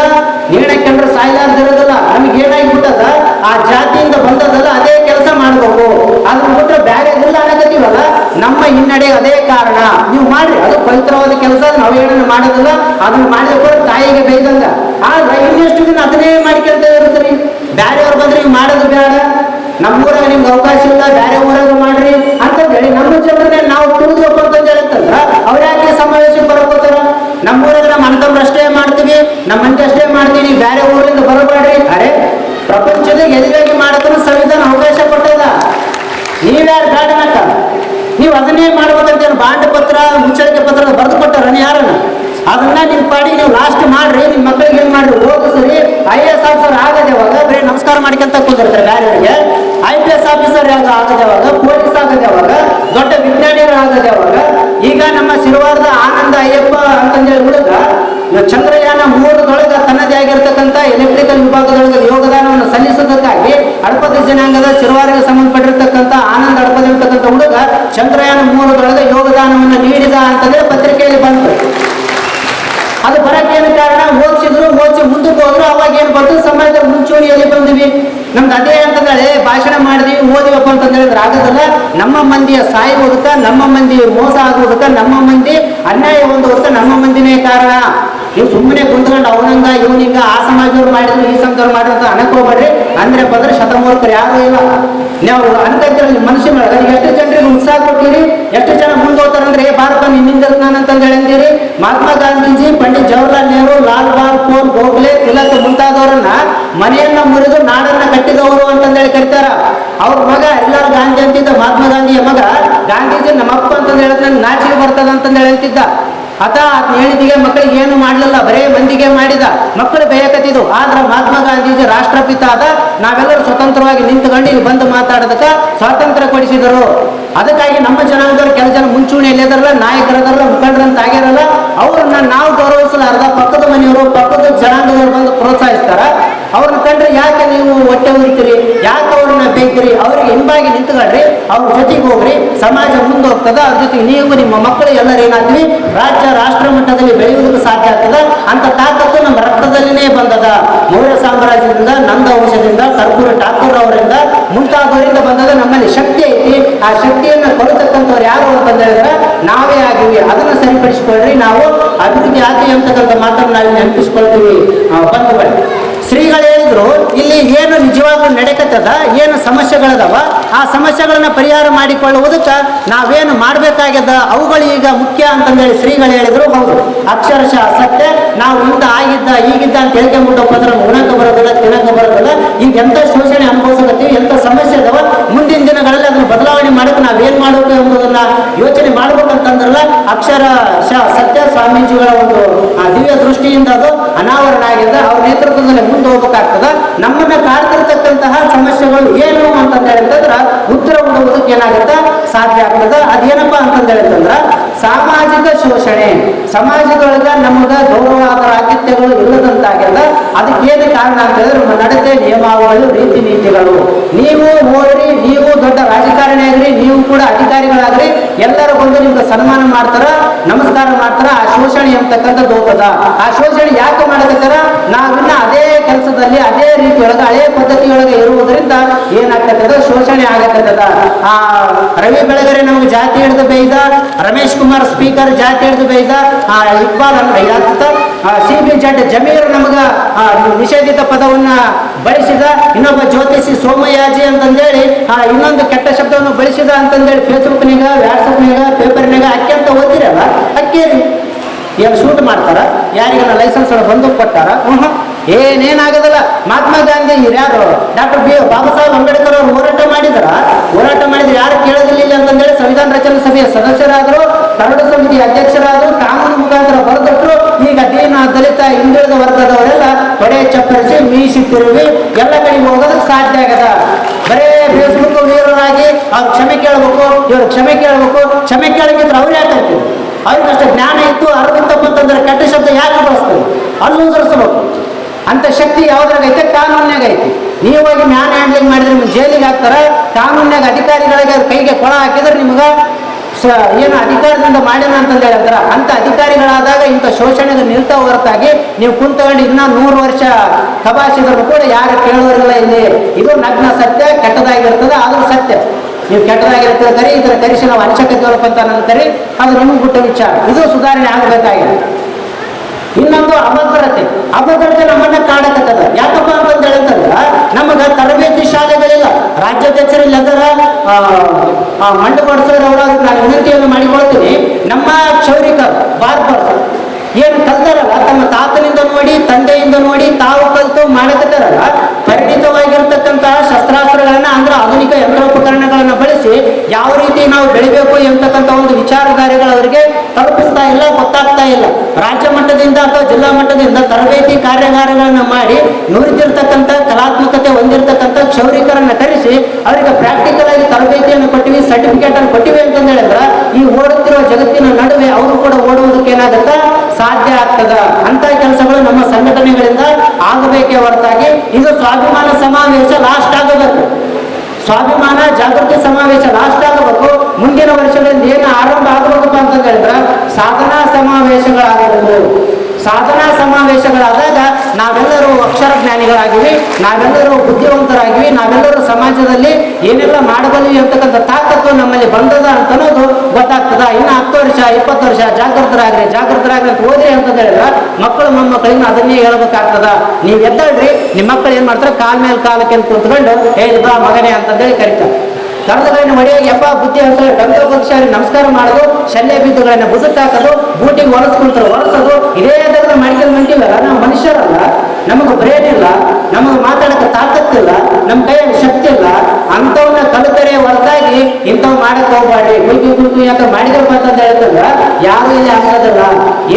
ನೀಡಕ್ಕಂಡ್ರೆ ಸಾಯ್ಲಾರ್ದಿರೋದಿಲ್ಲ ನಮಗೆ ಏನಾಗ್ಬಿಟ್ಟದ ಆ ಜಾತಿಯಿಂದ ಬಂದದಲ್ಲ ಅದೇ ಕೆಲಸ ಮಾಡ್ಬೇಕು. ಅದನ್ನ ಬಿಟ್ರೆ ಬೇರೆ ನಮ್ಮ ಹಿನ್ನಡೆ ಅದೇ ಕಾರಣ. ನೀವು ಮಾಡ್ರಿ, ಅದು ಪವಿತ್ರವಾದ ಕೆಲಸ ನಾವು ಏನನ್ನು ಮಾಡೋದಿಲ್ಲ ಅದನ್ನ ಮಾಡಿದ್ರೆ ತಾಯಿಗೆ ಬೈದಂಗ ಆದ್ರೆ ಇನ್ನೆಷ್ಟು ದಿನ ಅದನ್ನೇ ಮಾಡ್ಕೊಂತ ಇರ್ತೀರಿ ಬೇರೆಯವ್ರು ಬಂದ್ರೆ ನೀವು ಮಾಡೋದು ಬೇಡ. ನಮ್ಮೂರಾಗ ನಿಮ್ಗೆ ಅವಕಾಶ ಚಂದ್ರಯಾನ ಮೂರದೊಳಗೆ ಯೋಗದಾನವನ್ನು ನೀಡಿದ ಅಂತಂದ್ರೆ ಪತ್ರಿಕೆಯಲ್ಲಿ ಬಂತು. ಅದು ಬರಕ್ಕೆ ಏನು ಕಾರಣ? ಓದಿಸಿದ್ರು, ಓದಿಸಿ ಮುಂದಕ್ಕೆ ಹೋದ್ರು, ಅವಾಗ ಏನು ಬಂತು? ಸಮಾಜದ ಮುಂಚೂಣಿಯಲ್ಲಿ ಬಂದ್ವಿ. ನಮ್ದು ಅದೇ ಅಂತಂದ್ರೆ ಭಾಷಣ ಮಾಡಿದ್ವಿ, ಓದಿವಪ್ಪ ಅಂತ ಹೇಳಿದ್ರೆ ಆಗೋದಲ್ಲ. ನಮ್ಮ ಮಂದಿಯ ಸಾಯುವುದಕ್ಕ ನಮ್ಮ ಮಂದಿ ಮೋಸ ಆಗುವುದಕ್ಕ ನಮ್ಮ ಮಂದಿ ಅನ್ಯಾಯ ಹೊಂದುವುದಕ್ಕ ನಮ್ಮ ಮಂದಿನೇ ಕಾರಣ. ನೀವು ಸುಮ್ಮನೆ ಕುಂತ್ಕೊಂಡು, ಅವನಂಗ, ಇವನಿಂಗ, ಆ ಸಮಾಜದವ್ರು ಮಾಡಿದ್ರು, ಈ ಸಮಾಜದವ್ರು ಮಾಡಿದ್ರು ಅಂತ ಅನ್ನಕ್ ಹೋಗ್ಬೇಡ್ರಿ ಅಂದ್ರೆ ಬಂದ್ರೆ ಶತಮೂರ್ಖರು ಯಾರು ಇಲ್ಲ. ನಾವು ಮನುಷ್ಯ ಮಾಡಿ ಎಷ್ಟು ಜನರಿಗೆ ಉತ್ಸಾಹ ಕೊಟ್ಟಿರಿ ಎಷ್ಟು ಜನ ಮುಂದೆ ಹೋಗ್ತಾರಂದ್ರೆ ಭಾರತ ನಿನ್ನಿಂದ ನಾನು ಅಂತಂದು ಹೇಳಿದ್ದೀರಿ ಮಹಾತ್ಮ ಗಾಂಧೀಜಿ, ಪಂಡಿತ್ ಜವಾಹರ್ಲಾಲ್ ನೆಹರು, ಲಾಲ್ ಬಾಲ್ ಪೋಲ್ ಗೋಖಲೆ, ತಿಲಕ್ ಮುಂತಾದವರನ್ನ ಮನೆಯನ್ನ ಮುರಿದು ನಾಡನ್ನ ಕಟ್ಟಿದವರು ಅಂತಂದೇಳಿ ಕರಿತಾರ. ಅವ್ರ ಮಗ ಎಲ್ಲಾರು ಗಾಂಧಿ ಅಂತಿದ್ದ ಮಹಾತ್ಮ ಗಾಂಧಿಯ ಮಗ ಗಾಂಧೀಜಿ ನಮ್ಮಪ್ಪ ಅಂತಂದು ಹೇಳಿದ್ರೆ ನಾಚಿಗೆ ಬರ್ತದ ಅಂತಂದು ಹೇಳ್ತಿದ್ದ ಆತ ಹೇಳಿದಿಗೆ ಮಕ್ಕಳಿಗೆ ಏನು ಮಾಡಲಿಲ್ಲ, ಬರೇ ಮಂದಿಗೆ ಮಾಡಿದ. ಮಕ್ಕಳು ಬೇಯಕತ್ತಿದ್ದು. ಆದ್ರೆ ಮಹಾತ್ಮ ಗಾಂಧೀಜಿ ರಾಷ್ಟ್ರಪಿತ ಆದ. ನಾವೆಲ್ಲರೂ ಸ್ವತಂತ್ರವಾಗಿ ನಿಂತುಕೊಂಡು ಇಲ್ಲಿ ಬಂದು ಮಾತಾಡೋದಕ್ಕೆ ಸ್ವಾತಂತ್ರ್ಯ ಕೊಡಿಸಿದರು. ಅದಕ್ಕಾಗಿ ನಮ್ಮ ಜನಾಂಗದವ್ರು ಕೆಲ ಜನ ಮುಂಚೂಣಿಯಲ್ಲಿ ಎದರಲ್ಲ ನಾಯಕರದಲ್ಲ ಮುಖಂಡರಂತ ಆಗ್ಯಾರಲ್ಲ, ಅವ್ರನ್ನ ನಾವು ಗೌರವಿಸಲಾರ್ದ ಪಕ್ಕದ ಮನೆಯವರು, ಪಕ್ಕದ ಜನಾಂಗದವ್ರು ಬಂದು ಪ್ರೋತ್ಸಾಹಿಸ್ತಾರ. ಅವ್ರನ್ನ ಕಂಡ್ರೆ ಯಾಕೆ ನೀವು ಹೊಟ್ಟೆ ಉರಿತೀರಿ ಯಾಕೆ ಅವ್ರನ್ನ ಬೇಯ್ತೀರಿ? ಅವ್ರಿಗೆ ಹಿಂಬಾಗಿ ನಿಂತ್ಕೊಳ್ರಿ ಅವ್ರ ಜೊತೆಗೆ ಹೋಗ್ರಿ, ಸಮಾಜ ಮುಂದೋಗ್ತದ, ಅದ್ರ ಜೊತೆಗೆ ನೀವು ನಿಮ್ಮ ಮಕ್ಕಳು ಎಲ್ಲರೂ ಏನಾಗ್ತೀವಿ? ರಾಜ್ಯ, ರಾಷ್ಟ್ರ ಮಟ್ಟದಲ್ಲಿ ಬೆಳೆಯುವುದಕ್ಕೆ ಸಾಧ್ಯ ಆಗ್ತದ? ಅಂತ ತಾಕತ್ತು ನಮ್ಮ ರಕ್ತದಲ್ಲಿನೇ ಬಂದದ. ಮೌರ್ಯ ಸಾಮ್ರಾಜ್ಯದಿಂದ, ನಂದ ವಂಶದಿಂದ, ಕರ್ಪೂರ ಠಾಕೂರ್ ಅವರಿಂದ ಮುಂತಾದವರಿಂದ ಬಂದದ ನಮ್ಮಲ್ಲಿ ಶಕ್ತಿ ಐತಿ. ಆ ಶಕ್ತಿಯನ್ನು ಕೊಡತಕ್ಕಂಥವ್ರು ಯಾರು ಅಂತ ಹೇಳಿದ್ರೆ ನಾವೇ ಆಗಿವಿ ಅದನ್ನು ಸರಿಪಡಿಸ್ಕೊಳ್ರಿ. ನಾವು ಅಭಿವೃದ್ಧಿ ಆಗಿ ಅಂತಕ್ಕಂಥ ಮಾತನ್ನು ನಾವು ನೆನಪಿಸ್ಕೊಳ್ತೀವಿ. ಬಂಧುಗಳೇ ಶ್ರೀಗಳು ಹೇಳಿದ್ರು, ಇಲ್ಲಿ ಏನು ನಿಜವಾಗ್ಲೂ ನಡೆಕತ್ತದ, ಏನು ಸಮಸ್ಯೆಗಳದವ, ಆ ಸಮಸ್ಯೆಗಳನ್ನ ಪರಿಹಾರ ಮಾಡಿಕೊಳ್ಳುವುದಕ್ಕೆ ನಾವೇನು ಮಾಡಬೇಕಾಗ್ಯದ? ಅವುಗಳು ಈಗ ಮುಖ್ಯ ಅಂತಂದೇಳಿ ಶ್ರೀಗಳು ಹೇಳಿದ್ರು, ಹೌದು. ಅಕ್ಷರಶಃ ಸತ್ಯ, ನಾವು ಇಂದ ಆಗಿದ್ದ, ಈಗಿದ್ದ ಅಂತ ಹೇಳ್ಕೊಂಡ್ಬಿಟ್ಟು ಹೋದ್ರೆ ಉಣಕ್ಕೆ ಬರೋದಿಲ್ಲ ತಿನ್ನಕ್ಕೆ ಬರೋದಿಲ್ಲ. ಈಗ ಎಂಥ ಶೋಷಣೆ ಅನುಭವಿಸಕತ್ತೀವಿ ಎಂತ ಸಮಸ್ಯೆ ಅದಾವ? ಮುಂದಿನ ದಿನಗಳಲ್ಲಿ ಅದನ್ನ ಬದಲಾವಣೆ ಮಾಡಕ್ಕೆ ನಾವೇನ್ ಮಾಡಬೇಕು ಎಂಬುದನ್ನ ಯೋಚನೆ ಮಾಡ್ಬೇಕಂತಂದ್ರಲ್ಲ ಅಕ್ಷರ ಶ ಸತ್ಯ ಸ್ವಾಮೀಜಿಗಳ ಒಂದು ದಿವ್ಯ ದೃಷ್ಟಿಯಿಂದ ಅದು ಅನಾವರಣ ಆಗಿದೆ. ಅವ್ರ ನೇತೃತ್ವದಲ್ಲಿ ಮುಂದೆ ಹೋಗ್ಬೇಕಾಗ್ತದ. ನಮ್ಮನ್ನ ಕಾಡ್ತಿರ್ತಕ್ಕಂತಹ ಸಮಸ್ಯೆಗಳು ಏನು ಅಂತಂದ ಹೇಳಿದ್ರೆ ಉತ್ತರ ಹುಡುವುದಕ್ಕೆ ಏನಾಗುತ್ತೆ? ಸಾಧ್ಯ ಆಗ್ತದ. ಅದೇನಪ್ಪ ಅಂತಂದ ಹೇಳಿದ್ರೆ ಸಾಮಾಜಿಕ ಶೋಷಣೆ. ಸಮಾಜದೊಳಗ ನಮಗ ಗೌರವಾದ ಆತಿಥ್ಯಗಳು ಇಲ್ಲದಂತಾಗ್ಯದ. ಏನು ಕಾರಣ ಅಂತ ನಮ್ಮ ನಡತೆ ನಿಯಮಾವಳಿಗಳು ರೀತಿ ನೀತಿಗಳು ನೀವು ಓಡ್ರಿ ನೀವು ದೊಡ್ಡ ರಾಜಕಾರಣಿ ಆಗಲಿ ನೀವು ಕೂಡ ಅಧಿಕಾರಿಗಳಾಗ್ರಿ, ಎಲ್ಲರೂ ಬಂದು ನಿಮ್ಗೆ ಸನ್ಮಾನ ಮಾಡ್ತಾರ, ನಮಸ್ಕಾರ ಮಾಡ್ತಾರ, ಆ ಶೋಷಣೆ ಎಂಬತಕ್ಕಂಥದ್ದು ಹೋಗದ ಆ ಶೋಷಣೆ ಯಾಕೆ ಮಾಡಕತ್ತಾರ? ನಾವಿನ್ನ ಅದೇ ಕೆಲಸದಲ್ಲಿ, ಅದೇ ರೀತಿಯೊಳಗ ಹಳೆ ಪದ್ಧತಿಯೊಳಗೆ ಇರುವುದರಿಂದ ಏನಾಗ್ತದ ಶೋಷಣೆ ಆಗತ್ತದ ಆ ರವಿ ಬೆಳಗೆರೆ ನಮ್ಗೆ ಜಾತಿ ಹಿಡಿದು ಬೇಯ್ದ, ರಮೇಶ್ ಕುಮಾರ್ ಸ್ಪೀಕರ್ ಜಾತಿ ಹಿಡಿದು ಬೇಯ್ದ, ಆ Iqbal C B Z Zameer ನಮಗ ನಿಷೇಧಿತ ಪದವನ್ನ ಬಳಸಿದ. ಇನ್ನೊಬ್ಬ ಜ್ಯೋತಿಷಿ ಸೋಮಯಾಜಿ ಅಂತಂದೇಳಿ ಆ, ಇನ್ನೊಂದು ಕೆಟ್ಟ ಶಬ್ದವನ್ನು ಬಳಸಿದ ಅಂತಂದೇಳಿ ಫೇಸ್ಬುಕ್ನಾಗ ವ್ಯಾಟ್ಸಪ್ನಾಗ ಪೇಪರ್ನಾಗ ಅಕ್ಕಿ ಅಂತ ಓದಿರಲ್ಲ ಅಕ್ಕೇರಿ ಏನು ಶೂಟ್ ಮಾಡ್ತಾರ ಯಾರಿಗೆಲ್ಲ ಲೈಸೆನ್ಸ್ ಬಂದು ಕೊಟ್ಟಾರ. ಹ್ಞೂ ಏನೇನಾಗೋದಿಲ್ಲ ಮಹಾತ್ಮ ಗಾಂಧಿ ಯಾರು ಡಾಕ್ಟರ್ ಬಿ ಬಾಬಾ ಸಾಹೇಬ್ ಅಂಬೇಡ್ಕರ್ ಅವರು ಹೋರಾಟ ಮಾಡಿದಾರ. ಹೋರಾಟ ಮಾಡಿದ್ರೆ ಯಾರು ಕೇಳೋದಿಲ್ಲ ಅಂತಂದೇಳಿ ಸಂವಿಧಾನ ರಚನಾ ಸಭೆಯ ಸದಸ್ಯರಾದರು ಕರಡು ಸಮಿತಿ ಅಧ್ಯಕ್ಷರಾದರು ಕಾನೂನು ಮುಖಾಂತರ ದೀನ ದಲಿತ, ಹಿಂದುಳಿದ ವರ್ಗದವರೆಲ್ಲ ಹೊಡೆ ಚಪ್ಪರಿಸಿ ಮೀಸಿ ತಿರುಗಿ ಎಲ್ಲ ಕಡೆಗೆ ಹೋಗೋದಕ್ಕೆ ಸಾಧ್ಯ ಆಗದ. ಬರೇ ಫೇಸ್ಬುಕ್ ವೀರರಾಗಿ ಅವ್ರು ಕ್ಷಮೆ ಕೇಳಬೇಕು, ಇವ್ರು ಕ್ಷಮೆ ಕೇಳಬೇಕು. ಕ್ಷಮೆ ಕೇಳಬೇಕಿದ್ರೆ ಅವ್ರು ಯಾಕೆ ಅವ್ರಿಗಷ್ಟು ಜ್ಞಾನ ಇತ್ತು ಅರ್ಧ ಅಂತಂದ್ರೆ ಕೆಟ್ಟ ಶಬ್ದ ಯಾಕೆ ಬಳಸ್ತೀವಿ ಅಲ್ಲೂ ಸರಿಸಬೇಕು. ಅಂತ ಶಕ್ತಿ ಯಾವ್ದ್ರಾಗ ಐತೆ ಕಾನೂನ್ಯಾಗ ಐತಿ ನೀವು ಹೋಗಿ ಮ್ಯಾನ್ ಹ್ಯಾಂಡ್ಲಿಂಗ್ ಮಾಡಿದ್ರೆ ನಿಮ್ಗೆ ಜೈಲಿಗೆ ಹಾಕ್ತಾರೆ ಕಾನೂನಾಗ ಅಧಿಕಾರಿಗಳಿಗೆ ಕೈಗೆ ಕೊಳ ಹಾಕಿದ್ರೆ ನಿಮ್ಗೆ ಏನು ಅಧಿಕಾರದಿಂದ ಮಾಡ್ಯಾನ ಅಂತಂದು ಹೇಳ್ತಾರ? ಅಂತ ಅಧಿಕಾರಿಗಳಾದಾಗ ಇಂಥ ಶೋಷಣೆಗೆ ನಿಲ್ತಾ ಹೊರತಾಗಿ ನೀವು ಕುಂತ್ಕೊಂಡು ಇನ್ನ ನೂರು ವರ್ಷ ಕಬಾಸಿದ್ರು ಕೂಡ ಯಾರು ಕೇಳೋರಿಲ್ಲ ಇಲ್ಲಿ. ಇದು ನಗ್ನ ಸತ್ಯ, ಕೆಟ್ಟದಾಗಿರ್ತದೆ, ಆದ್ರೂ ಸತ್ಯ. ನೀವು ಕೆಟ್ಟದಾಗಿರ್ತದೆ ಕರಿ ಇದರ ಕರಿಸಿ ನಾವು ಅನಿಸಕತ್ತೀವಪ್ಪ ಅಂತ ನನ್ನ ಕರಿ, ಅದು ನಿಮ್ಗೆ ಬಿಟ್ಟ ವಿಚಾರ. ಇದು ಸುಧಾರಣೆ ಆಗಬೇಕಾಗಿದೆ. ಇನ್ನೊಂದು ಅಭದ್ರತೆ ಅಭದ್ರತೆ ನಮ್ಮನ್ನ ಕಾಡಕತ್ತದ. ಯಾಕಪ್ಪ ಅಂತಂದ್ರೆ ಅಂತಂದ್ರ, ನಮಗ ತರಬೇತಿ ಶಾಲೆಗಳಿಲ್ಲ. ರಾಜ್ಯಾಧ್ಯಕ್ಷರಲ್ಲಿ ಅದರ ಮಂಡು ಬಡಿಸೋರು ಅವರು ನಾನು ವಿನಂತಿಯನ್ನು ಮಾಡಿಕೊಳ್ತೀನಿ. ನಮ್ಮ ಕ್ಷೌರಿಕ ಬಾರ್ಬರ್ಸ್, ಏನು ಕಲ್ತಾರಲ್ಲ, ತಮ್ಮ ತಾತನಿಂದ ನೋಡಿ, ತಂದೆಯಿಂದ ನೋಡಿ ತಾವು ಕಲ್ತು ಮಾಡಕತ್ತಾರಲ್ಲ, ಪರಿಣಿತವಾಗಿರ್ತಕ್ಕಂತಹ ಶಸ್ತ್ರಾಸ್ತ್ರಗಳನ್ನ ಅಂದ್ರೆ ಆಧುನಿಕ ಯಂತ್ರೋಪಕರಣಗಳನ್ನ ಬಳಸಿ ಯಾವ ರೀತಿ ನಾವು ಬೆಳಿಬೇಕು ಎಂತಕ್ಕಂಥ ಒಂದು ವಿಚಾರಧಾರೆಗಳು ಅವರಿಗೆ ತಲುಪಿಸ್ತಾ ಇಲ್ಲ, ಗೊತ್ತಾಗ್ತಾ ಇಲ್ಲ. ರಾಜ್ಯ ಮಟ್ಟದಿಂದ ಅಥವಾ ಜಿಲ್ಲಾ ಮಟ್ಟದಿಂದ ತರಬೇತಿ ಕಾರ್ಯಾಗಾರಗಳನ್ನ ಮಾಡಿ ನುರಿತಿರ್ತಕ್ಕಂಥ ಕಲಾತ್ಮಕತೆ ಹೊಂದಿರತಕ್ಕಂಥ ಕ್ಷೌರಿಕರನ್ನ ಕರೆಸಿ, ಅವರಿಗೆ ಪ್ರಾಕ್ಟಿಕಲ್ ಆಗಿ ತರಬೇತಿಯನ್ನು ಕೊಟ್ಟಿವಿ ಸರ್ಟಿಫಿಕೇಟ್ ಅನ್ನು ಕೊಟ್ಟಿವಿ ಅಂತಂದ ಹೇಳಿದ್ರೆ ಈ ಓಡುತ್ತಿರುವ ಜಗತ್ತಿನ ನಡುವೆ ಅವರು ಕೂಡ ಓಡುವುದಕ್ಕೆ ಏನಾಗತ್ತ ಸಾಧ್ಯ ಆಗ್ತದ? ಅಂತ ಕೆಲಸಗಳು ನಮ್ಮ ಸಂಘಟನೆಗಳಿಂದ ಆಗಬೇಕೇ ಹೊರತಾಗಿ ಇದು ಸ್ವಾಭಿಮಾನ ಸಮಾವೇಶ ಲಾಸ್ಟ್ ಆಗಬೇಕು. ಸ್ವಾಭಿಮಾನ, ಜಾಗೃತಿ ಸಮಾವೇಶ ಲಾಸ್ಟ್ ಆಗಬೇಕು. ಮುಂದಿನ ವರ್ಷಗಳಿಂದ ಏನು ಆರಂಭ ಅಂತ ಹೇಳಿದ್ರೆ ಸಾಧನಾ ಸಮಾವೇಶಗಳಾಗಬೇಕು. ಸಾಧನಾ ಸಮಾವೇಶಗಳಾದಾಗ ನಾವೆಲ್ಲರೂ ಅಕ್ಷರ ಜ್ಞಾನಿಗಳಾಗಿವಿ ನಾವೆಲ್ಲರೂ ಬುದ್ಧಿವಂತರಾಗಿವಿ, ನಾವೆಲ್ಲರೂ ಸಮಾಜದಲ್ಲಿ ಏನೆಲ್ಲ ಮಾಡಬಲ್ಲಿವಿ ಅಂತಕ್ಕಂಥ ತಾಕತ್ತು ನಮ್ಮಲ್ಲಿ ಬಂದದ ಅಂತ ಅನ್ನೋದು ಗೊತ್ತಾಗ್ತದ. ಇನ್ನು ಹತ್ತು ವರ್ಷ, ಇಪ್ಪತ್ತು ವರ್ಷ ಜಾಗೃತರಾಗ್ರಿ ಜಾಗೃತರಾಗ್ರಿ ಅಂತ ಓದ್ರಿ ಅಂತ ಹೇಳಿದ್ರೆ ಮಕ್ಕಳು ಮೊಮ್ಮಕ್ಕಳಿಗೆ ಅದನ್ನೇ ಹೇಳ್ಬೇಕಾಗ್ತದ. ನೀವು ಎದ್ದಳ್ರಿ ನಿಮ್ಮ ಮಕ್ಕಳು ಏನ್ ಮಾಡ್ತಾರೆ? ಕಾಲ್ ಮೇಲೆ ಕಾಲಕ್ಕೆ ಕುಂತ್ಕೊಂಡು ಬಾ ಮಗನೇ ಅಂತಂದೇಳಿ ಕರಿತಾರೆ. ಕಡೆ ಹೊಡೆಯೋಗಿ ಯಪ್ಪ, ಬುದ್ಧಿ ಡಂಕ ಪಕ್ಷ ನಮಸ್ಕಾರ ಮಾಡೋದು, ಶಲ್ಯ ಬಿದ್ದುಗಳನ್ನ ಬುಸುಕ್ ಹಾಕೋದು ಬೂಟಿಗೆ ಹೊಲಸ್ಕೊಳ್ತಾರೆ ಹೊಲಸೋದು ಇದೇ ಥರದ ಮಾಡ್ಕೊಂಡು ಹೊಂಟಿವಲ್ಲ ನಾವು ಮನುಷ್ಯರಲ್ಲ, ನಮಗೆ ಬ್ರೇನ್ ಇಲ್ಲ, ನಮಗೆ ಮಾತಾಡಕ್ಕೆ ತಾಕತ್ತಿಲ್ಲ ನಮ್ಮ ಕೈಯಲ್ಲಿ ಶಕ್ತಿ ಇಲ್ಲ. ಅಂಥವನ್ನ ಕಲಿತರೆ ಹೊರತಾಗಿ ಇಂಥವ್ ಮಾಡಕ್ ಹೋಗ್ಬಾರ್ರಿ ಕುಯ್ಕು ಕುಯ್ಕು ಯಾಕೆ ಮಾಡಿದ್ರಪ್ಪ ಅಂತ ಹೇಳ್ತಲ್ಲ, ಯಾರು ಇಲ್ಲಿ ಆಗೋದಿಲ್ಲ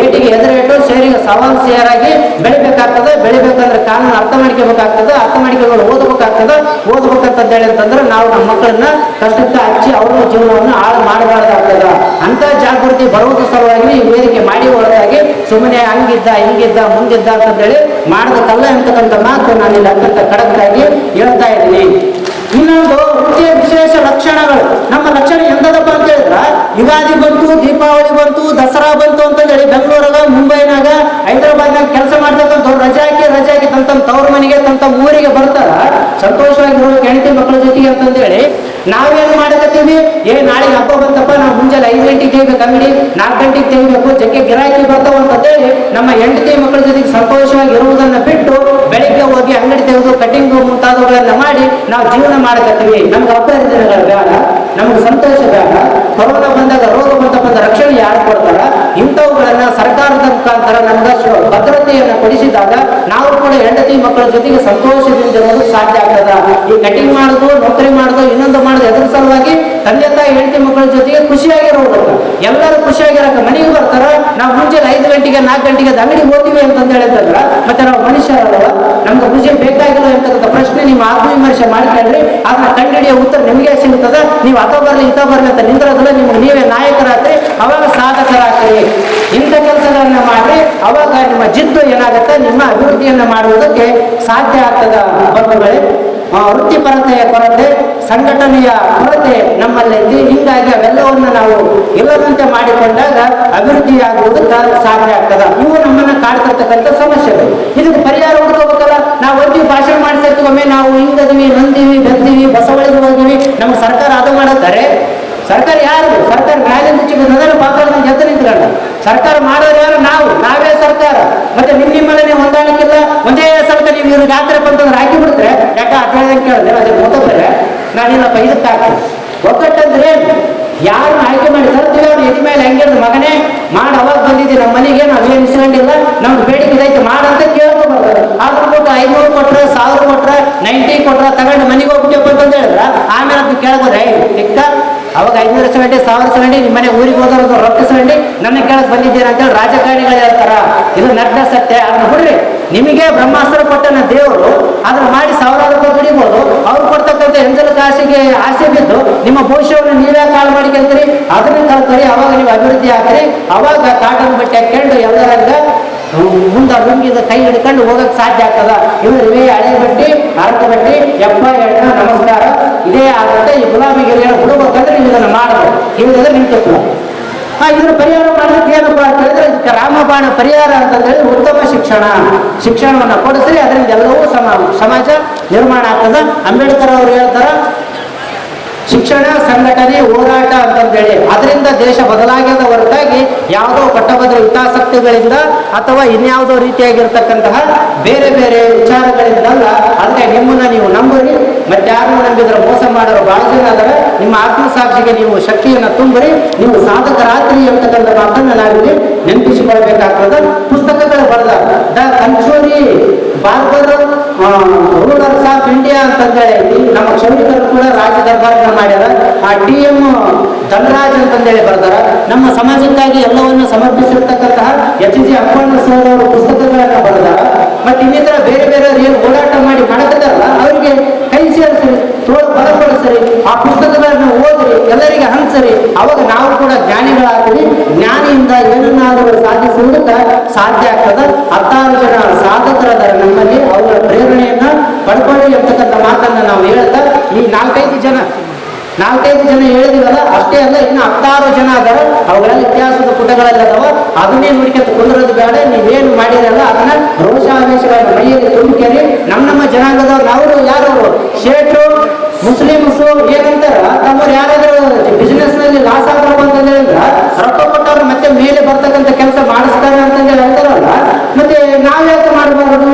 ಏಟಿಗೆ ಎದುರೇಟು ಸೇರಿಗೆ ಸವಾಲು ಸೇರಾಗಿ ಬೆಳಿಬೇಕಾಗ್ತದೆ, ಬೆಳಿಬೇಕಂದ್ರೆ ಕಾನೂನು ಅರ್ಥ ಮಾಡ್ಕೋಬೇಕಾಗ್ತದೆ, ಅರ್ಥ ಮಾಡ್ಕೊಂಡು ಓದಬೇಕಾಗ್ತದೆ ಓದ್ಬೇಕಂತ ಹೇಳಿ ಅಂತಂದ್ರೆ ನಾವು ನಮ್ಮ ಮಕ್ಕಳನ್ನ ಕಷ್ಟಕ್ಕೆ ಹಚ್ಚಿ ಅವ್ರ ಜೀವನವನ್ನು ಹಾಳು ಮಾಡಬಾರ್ದಾಗ್ತದ. ಅಂತ ಜಾಗೃತಿ ಬರುವುದು ಸಲುವಾಗಿ ಈ ವೇದಿಕೆ ಮಾಡಿ ಹೊರತಾಗಿ ಸುಮ್ಮನೆ ಹಂಗಿದ್ದ, ಹಿಂಗಿದ್ದ, ಮುಂದಿದ್ದ ಅಂತಂದೇಳಿ ಮಾಡಬೇಕಲ್ಲ ಅಂತಕ್ಕಂಥ ಮಾತು ನಾನು ಇಲ್ಲಿ ಅತ್ಯಂತ ಕಡಕ್ಕಾಗಿ ಹೇಳ್ತಾ ಇದ್ದೀನಿ. ಇನ್ನೊಂದು ವೃತ್ತಿಯ ವಿಶೇಷ ಲಕ್ಷಣಗಳು. ನಮ್ಮ ಲಕ್ಷಣ ಎಂದದಪ್ಪ ಅಂತ ಹೇಳಿದ್ರ, ಯುಗಾದಿ ಬಂತು, ದೀಪಾವಳಿ ಬಂತು, ದಸರಾ ಬಂತು ಅಂತ ಹೇಳಿ ಬೆಂಗಳೂರಾಗ, ಮುಂಬೈನಾಗ, ಹೈದರಾಬಾದ್ನಾಗ ಕೆಲಸ ಮಾಡ್ತಕ್ಕಂಥ ರಜೆ ಹಾಕಿ ರಜೆ ಹಾಕಿ ತವ್ರ ಮನೆಗೆ ತಮ್ಮ ಊರಿಗೆ ಬರ್ತಾರ. ಸಂತೋಷವಾಗಿರೋ ಹೆಂಡತಿ ಮಕ್ಕಳ ಜೊತೆಗೆ ಅಂತಂದೇಳಿ ನಾವೇನು ಮಾಡಕತ್ತೀವಿ? ಏ ನಾಳೆ ಹಬ್ಬ ಬಂತಪ್ಪ, ನಾವು ಮುಂಜಾನೆ ಐದು ಗಂಟೆಗೆ ತೆಗಿಬೇಕು ಅಂಗಡಿ, ನಾಲ್ಕು ಗಂಟೆಗೆ ತೆಗಿಬೇಕು, ಜಗ್ಗೆ ಗಿರಾಕಿ ಬರ್ತಾವ ಅಂತೇಳಿ ನಮ್ಮ ಹೆಂಡತಿ ಮಕ್ಕಳ ಜೊತೆಗೆ ಸಂತೋಷವಾಗಿ ಇರುವುದನ್ನ ಬಿಟ್ಟು ಬೆಳಿಗ್ಗೆ ಹೋಗಿ ಅಂಗಡಿ ತೆಗೆದು ಕಟಿಂಗ್ ಮುಂತಾದವುಗಳನ್ನ ಮಾಡಿ ನಾವು ಜೀವನ ಮಾಡಕತ್ತೀವಿ. ನಮ್ಗೆ ಹರಿದಿನಗಳು ಬೇಡ, ನಮ್ಗೆ ಸಂತೋಷ ಬೇಡ. ಕೊರೋನಾ ಬಂದಾಗ ರೋಗ ಬಂತಪ್ಪ ಬಂದ ರಕ್ಷಣೆ ಯಾರು ಕೊಡ್ತಾರ? ಇಂಥವುಗಳನ್ನ ಸರ್ಕಾರದ ಮುಖಾಂತರ ನಮ್ಗೆ ಭದ್ರತೆಯನ್ನ ಕೊಡಿಸಿದಾಗ ನಾವು ಕೂಡ ಹೆಂಡತಿ ಮಕ್ಕಳ ಜೊತೆಗೆ ಸಂತೋಷದಿಂದ ಇರೋದಕ್ಕೆ ಸಾಧ್ಯ ಆಗ್ತದ ಈ ಕಟಿಂಗ್ ಮಾಡೋದು, ನೌಕರಿ ಮಾಡೋದು, ಇನ್ನೊಂದು ಮಾಡೋದು ಎದ್ರ ಸಲುವಾಗಿ ತಂದೆ ತಾಯಿ, ಹೆಂಡತಿ ಮಕ್ಕಳ ಜೊತೆಗೆ ಖುಷಿಯಾಗಿರೋದು ಎಲ್ಲರೂ ಖುಷಿಯಾಗಿರಕ ಮನೆಗೆ ಬರ್ತಾರ, ನಾವು ಮುಂಚೆ ಐದು ಗಂಟೆಗೆ, ನಾಲ್ಕು ಗಂಟೆಗೆ ಅಂಗಡಿಗೆ ಹೋಗ್ತೀವಿ ಅಂತಂದು ಹೇಳಿದ್ರ ಮತ್ತೆ ನಾವು ಮನುಷ್ಯರಲ್ಲ ನಮ್ಗೆ ಖುಷಿ ಬೇಕಾಗಿಲ್ಲ ಅಂತಕ್ಕಂಥ ಪ್ರಶ್ನೆ ನಿಮ್ಮ ಆತ್ಮವಿಮರ್ಶೆ ಮಾಡ್ಕೊಂಡ್ರಿ ಅದನ್ನ ಕಂಡುಹಿಡಿಯೋ ಉತ್ತರ ನಿಮಗೆ ಸಿಗುತ್ತದ ನೀವು ಅತ ಬರಲಿ, ಇತ ಬರಲಿ ಅಂತ ನಿಂದ್ರದಲ್ಲ ನಿಮ್ಗೆ ನೀವೇ ನಾಯಕರಾಗ್ರಿ, ಅವಾಗ ಸಾಧಕರಾಗ್ರಿ. ಇಂಥ ಕೆಲಸಗಳನ್ನ ಮಾಡ್ರಿ, ಅವಾಗ ನಿಮ್ಮ ಜಿದ್ದು ಏನಾಗುತ್ತೆ, ನಿಮ್ಮ ಅಭಿವೃದ್ಧಿಯನ್ನ ಮಾಡುವುದಕ್ಕೆ ಸಾಧ್ಯ ಆಗ್ತದ ಬಂಧುಗಳೇ? ವೃತ್ತಿಪರತೆಯ ಕೊರತೆ, ಸಂಘಟನೆಯ ಕೊರತೆ ನಮ್ಮಲ್ಲಿದ್ದು ಹಿಂಗಾಗಿ ಅವೆಲ್ಲವನ್ನ ನಾವು ಇಲ್ಲದಂತೆ ಮಾಡಿಕೊಂಡಾಗ ಅಭಿವೃದ್ಧಿಯಾಗುವುದಕ್ಕೆ ಸಾಧ್ಯ ಆಗ್ತದ. ಇವು ನಮ್ಮನ್ನ ಕಾಡ್ತಿರ್ತಕ್ಕಂಥ ಸಮಸ್ಯೆಗಳು. ಇದಕ್ಕೆ ಪರಿಹಾರ ಹುಡುಕೋಬೇಕಲ್ಲ? ನಾವು ಒಂದು ಭಾಷಣ ಮಾಡಿಸಿರ್ತೀವಿ ಒಮ್ಮೆ ನಾವು ಹಿಂಗದಿವಿ ನಂದಿವಿ ಬಂದಿವಿ ಬಸವಳಿಗೆ ಹೋಗಿವಿ ನಮ್ಮ ಸರ್ಕಾರ ಅದು ಮಾಡುತ್ತಾರೆ. ಸರ್ಕಾರ ಯಾರು? ಸರ್ಕಾರ ಮ್ಯಾಲಿಂದ ಚಿಕ್ಕ ಪಾತ್ರ ಎದ್ದು ನಿಂತ್ಕೊಂಡ ಸರ್ಕಾರ ಮಾಡೋರು ಯಾರು ನಾವು ನಾವೇ ಸರ್ಕಾರ ಮತ್ತೆ ನಿಮ್ ನಿಮ್ಮಲ್ಲೇ ಹೊಂದಾಣಿಕಿಲ್ಲ ಒಂದೇ ಸಲಕ ನೀವು ಇವ್ರಿಗೆ ಹಾಕ್ರಪ್ಪ ಅಂತಂದ್ರೆ ಹಾಕಿ ಬಿಡ್ತಾರೆ ಯಾಕ ಅಂತ ಹೇಳ್ದಂಗೆ ಕೇಳಿದ್ರೆ ಅದೇ ಮೊದಲೇ ನಾನಿಲ್ಲಪ್ಪ ಇದಕ್ಕೆ ಹಾಕಿ ಒಕ್ಕಟ್ಟಂದ್ರೆ ಯಾರನ್ನ ಆಯ್ಕೆ ಮಾಡಿ ತರ್ತೀವಿ ಅವ್ರು ಎದಿ ಮೇಲೆ ಹೆಂಗೆ ಅಂದ್ ಮಗನೇ, ಮಾಡಿ, ಅವಾಗ ಬಂದಿದ್ದೆ ನಮ್ಮ ಮನೆಗೆ ಏನು ಇಸ್ಕೊಂಡಿಲ್ಲ, ನಮ್ದು ಬೇಡಿಕೆ ಇದೈತೆ ಮಾಡಂತ ಕೇಳ್ಕೊಬಾರ್ದು ಆದ್ರೂ ಕೊಟ್ಟು ಐನೂರು ಕೊಟ್ರ, ಸಾವಿರ ಕೊಟ್ರ, ನೈಂಟಿ ಕೊಟ್ರ ತಗೊಂಡು ಮನೆಗೆ ಹೋಗ್ಬಿಟ್ಟಪ್ಪ ಅಂತ ಹೇಳಿದ್ರ, ಆಮೇಲೆ ಅದನ್ನ ಕೇಳ್ಬೋದ್ರೆ ತಿಕ್ಕ, ಅವಾಗ ಐನೂರು ಸೆವೆಂಟಿ ಸಾವಿರ ಸೆವೆಂಟಿ ನಿಮ್ಮ ಮನೆ ಊರಿಗೆ ಹೋದವ್ರದ್ದು ರೊಕ್ಕ ಸೆವೆಂಟಿ ನನ್ನ ಕೇಳಕ್ ಬಂದಿದ್ದೀರಾ ಅಂತೇಳಿ ರಾಜಕಾರಣಿಗಳು ಹೇಳ್ತಾರ. ಇದು ನಗ್ನ ಸತ್ಯ, ಅದನ್ನ ಬಿಡ್ರಿ. ನಿಮಗೆ ಬ್ರಹ್ಮಾಸ್ತ್ರ ಕೊಟ್ಟನ ದೇವರು, ಅದನ್ನ ಮಾಡಿ ಸಾವಿರಾರು ರೂಪಾಯಿ ದುಡಿಬೋದು, ಅವ್ರು ಕೊಡ್ತಕ್ಕಂಥ ಎಂಜಲ ಕಾಸಿಗೆ ಆಸೆ ಬಿದ್ದು ನಿಮ್ಮ ಭವಿಷ್ಯವನ್ನು ನೀವೇ ಕಾಳು ಮಾಡಿಕೊಂತೀರಿ ಅದನ್ನು ಕಲ್ತರಿ ಅವಾಗ ನೀವು ಅಭಿವೃದ್ಧಿ ಆಗ್ತೀರಿ. ಅವಾಗ ಕಾಟನ್ ಬಟ್ಟೆ ಹಾಕೊಂಡು ಎಲ್ಲರಂಗ ಮುಂದೆ ಮುಂಗಿದ ಕೈ ಹಿಡ್ಕೊಂಡು ಹೋಗಕ್ ಸಾಧ್ಯ ಆಗ್ತದ? ಇವರು ಇವೇ ಹಳೆ ಬಟ್ಟಿ ಅರ್ಥ ಬಟ್ಟಿ, ಎಪ್ಪ ಎಣ್ಣ ನಮಸ್ಕಾರ. ಇದೇ ಆಗುತ್ತೆ ಈ ಗುಲಾಬಿ ಗಿರಿಯನ್ನು ಹುಡುಗಬೇಕಂದ್ರೆ ನೀವು ಇದನ್ನು ಮಾಡಬೇಕು. ಇಲ್ಲದ್ರೆ ನಿಂತು ಇದ್ರ ಪರಿಹಾರ ಮಾಡೋದಕ್ಕೆ ಏನಪ್ಪ ಅಂತ ಹೇಳಿದ್ರೆ ರಾಮಬಾಣ ಪರಿಹಾರ ಅಂತಂದ್ರೆ ಉತ್ತಮ ಶಿಕ್ಷಣ, ಶಿಕ್ಷಣವನ್ನು ಕೊಡಿಸ್ರಿ, ಅದರಿಂದ ಎಲ್ಲವೂ ಸಮ, ಸಮಾಜ ನಿರ್ಮಾಣ ಆಗ್ತದ. ಅಂಬೇಡ್ಕರ್ ಅವರು ಹೇಳ್ತಾರ ಶಿಕ್ಷಣ ಸಂಘಟನೆ ಹೋರಾಟ ಅಂತಂದೇಳಿ ಅದರಿಂದ ದೇಶ ಬದಲಾಗ್ಯದ ಹೊರತಾಗಿ ಯಾವುದೋ ಪಟ್ಟಭದ್ರ ಹಿತಾಸಕ್ತಿಗಳಿಂದ ಅಥವಾ ಇನ್ಯಾವುದೋ ರೀತಿಯಾಗಿರ್ತಕ್ಕಂತಹ ಬೇರೆ ಬೇರೆ ವಿಚಾರಗಳಿಂದಲ್ಲ, ಅಂದ್ರೆ ನಿಮ್ಮನ್ನ ನೀವು ನಂಬರಿ, ಮತ್ತೆ ಯಾರನ್ನು ನಂಬಿದ್ರೆ ಮೋಸ ಮಾಡೋರು ಬಹಳ ಜನ ನಿಮ್ಮ ಆತ್ಮಸಾಕ್ಷಿಗೆ ನೀವು ಶಕ್ತಿಯನ್ನು ತುಂಬರಿ, ನೀವು ಸಾಧಕರಾತ್ರಿ ಅಂತಕ್ಕಂಥ ಮಾತನ್ನ ನಾವಿಲ್ಲಿ ನೆನಪಿಸಿಕೊಳ್ಬೇಕಾಗ್ತದೆ ಪುಸ್ತಕಗಳು ಬರೆದ ದ ಕಂಚೋರಿ ಬಾರ್ಬರ್ ರೂಲರ್ಸ್ ಆಫ್ ಇಂಡಿಯಾ ಕ್ಷಮಿಕರು ರಾಜ್ಯ ಮಾಡ್ಯಾರ. ಆ ಟಿ ಎಂ ಧನರಾಜ್ ಅಂತಂದೇಳಿ ಬರ್ತಾರ ನಮ್ಮ ಸಮಾಜಕ್ಕಾಗಿ ಎಲ್ಲವನ್ನು ಸಮರ್ಪಿಸಿರ್ತಕ್ಕಂತಹ ಎಚ್ ಜಿ ಅಪ್ಪಣ್ಣ ಸರ್ ಅವರು ಪುಸ್ತಕಗಳನ್ನ ಬರ್ದಾರ. ಮತ್ತೆ ಇನ್ನಿತರ ಬೇರೆ ಬೇರೆ ಏನು ಹೋರಾಟ ಮಾಡಿ ಮಾಡಕತ್ತಾರಲ್ಲ, ಅವರಿಗೆ ಕೈ ಸೇರಿಸಿ, ತೋಳು ಬಲಪಡಿಸ್ರಿ ಆ ಪುಸ್ತಕಗಳನ್ನ ಓದ್ರಿ, ಎಲ್ಲರಿಗೆ ಹಂಚರಿ ಅವಾಗ ನಾವು ಕೂಡ ಜ್ಞಾನಿಗಳಾಗ್ತೀವಿ. ಜ್ಞಾನಿಯಿಂದ ಏನನ್ನಾದರೂ ಸಾಧಿಸುವುದಕ್ಕೆ ಸಾಧ್ಯ ಆಗ್ತದ. ಹತ್ತಾರು ಜನ ಸಾಧಕರಾದ ನಮ್ಮಲ್ಲಿ ಅವರ ಪ್ರೇರಣೆಯನ್ನ ಪಡ್ಕೊಳ್ಳಿ ಅಂತಕ್ಕಂಥ ಮಾತನ್ನ ನಾವು ಹೇಳ್ತಾ, ಈ ನಾಲ್ಕೈದು ಜನ ನಾಲ್ಕೈದು ಜನ ಹೇಳಿದಿವಲ್ಲ, ಅಷ್ಟೇ ಅಲ್ಲ, ಇನ್ನು ಹತ್ತಾರು ಜನ ಅದಾರ. ಅವುಗಳಲ್ಲಿ ಇತಿಹಾಸದ ಪುಟಗಳೆಲ್ಲ ಅದನ್ನೇ ನೋಡ್ಕೊಂತ ಕುಂದ್ರದ ಬೇಡ, ನೀವೇನು ಮಾಡಿರಲ್ಲ, ಅದನ್ನ ರೋಷಾವೇಶಗಳನ್ನ ಮೈಯಲ್ಲಿ ತುಂಬಿಕೆರಿ ನಮ್ಮ ನಮ್ಮ ಜನಾಂಗದವ್ರು ಅವರು ಯಾರವರು ಶೇಟ್ರು ಮುಸ್ಲಿಮ್ಸು ಏನಂತಾರ ತಮ್ಮವ್ರು ಯಾರಾದ್ರೂ ಬಿಸ್ನೆಸ್ನಲ್ಲಿ ಲಾಸ್ ಆಗ್ಬೇಕು ಅಂತಂದ್ರೆ ರೊಕ್ಕ ಕೊಟ್ಟವ್ರು ಮತ್ತೆ ಮೇಲೆ ಬರ್ತಕ್ಕಂಥ ಕೆಲಸ ಮಾಡಿಸ್ತಾರೆ ಅಂತಂದ್ರೆ ಹೇಳ್ತಾರಲ್ಲ ಮತ್ತೆ ನಾವ್ ಯಾಕೆ ಮಾಡಬಾರದು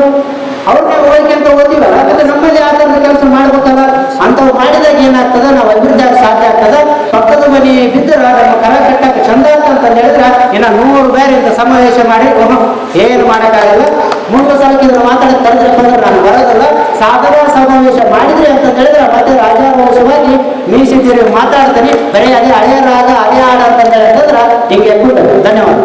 ಅವ್ರನ್ನೇ ಹೋಗ್ಕೊಂತ ಓದಿವಲ್ಲ ಮತ್ತೆ ನಮ್ಮಲ್ಲಿ ಆ ಥರದ ಕೆಲಸ ಮಾಡ್ಬೇಕಲ್ಲ ಅಂಥವು ಮಾಡಿದಾಗ ಏನಾಗ್ತದ ನಾವು ಅಭಿವೃದ್ಧಿ ಆಗಿ ಸಾಧ್ಯ ಆಗ್ತದ ಪಕ್ಕದ ಮನೆ ಬಿದ್ದರೆ ಇನ್ನು ನೂರು ಬೇರೆ ಇಂಥ ಸಮಾವೇಶ ಮಾಡಿ ಏನು ಮಾಡೋಕ್ಕಾಗಲ್ಲ. ಮೂರು ಸಲ ಮಾತಾಡಿ ತರದ್ರೆ ಅಂದ್ರೆ ನಾನು ಬರೋದಲ್ಲ. ಸಾಧನಾ ಸಮಾವೇಶ ಮಾಡಿದ್ರಿ ಅಂತ ಹೇಳಿದ್ರೆ ಮತ್ತೆ ರಾಜಾರೋಷವಾಗಿ ಮೀಸಿದ್ದೀರಿ ಮಾತಾಡ್ತೀನಿ. ಬರೀ ಅದೇ ಹಳೆಯ ರಾಗ ಹಳೆಯ ಹಾಡ ಅಂತ ಹೇಳಿದ್ರೆ ಹಿಂಗೆ ಕೂಡ ಧನ್ಯವಾದ.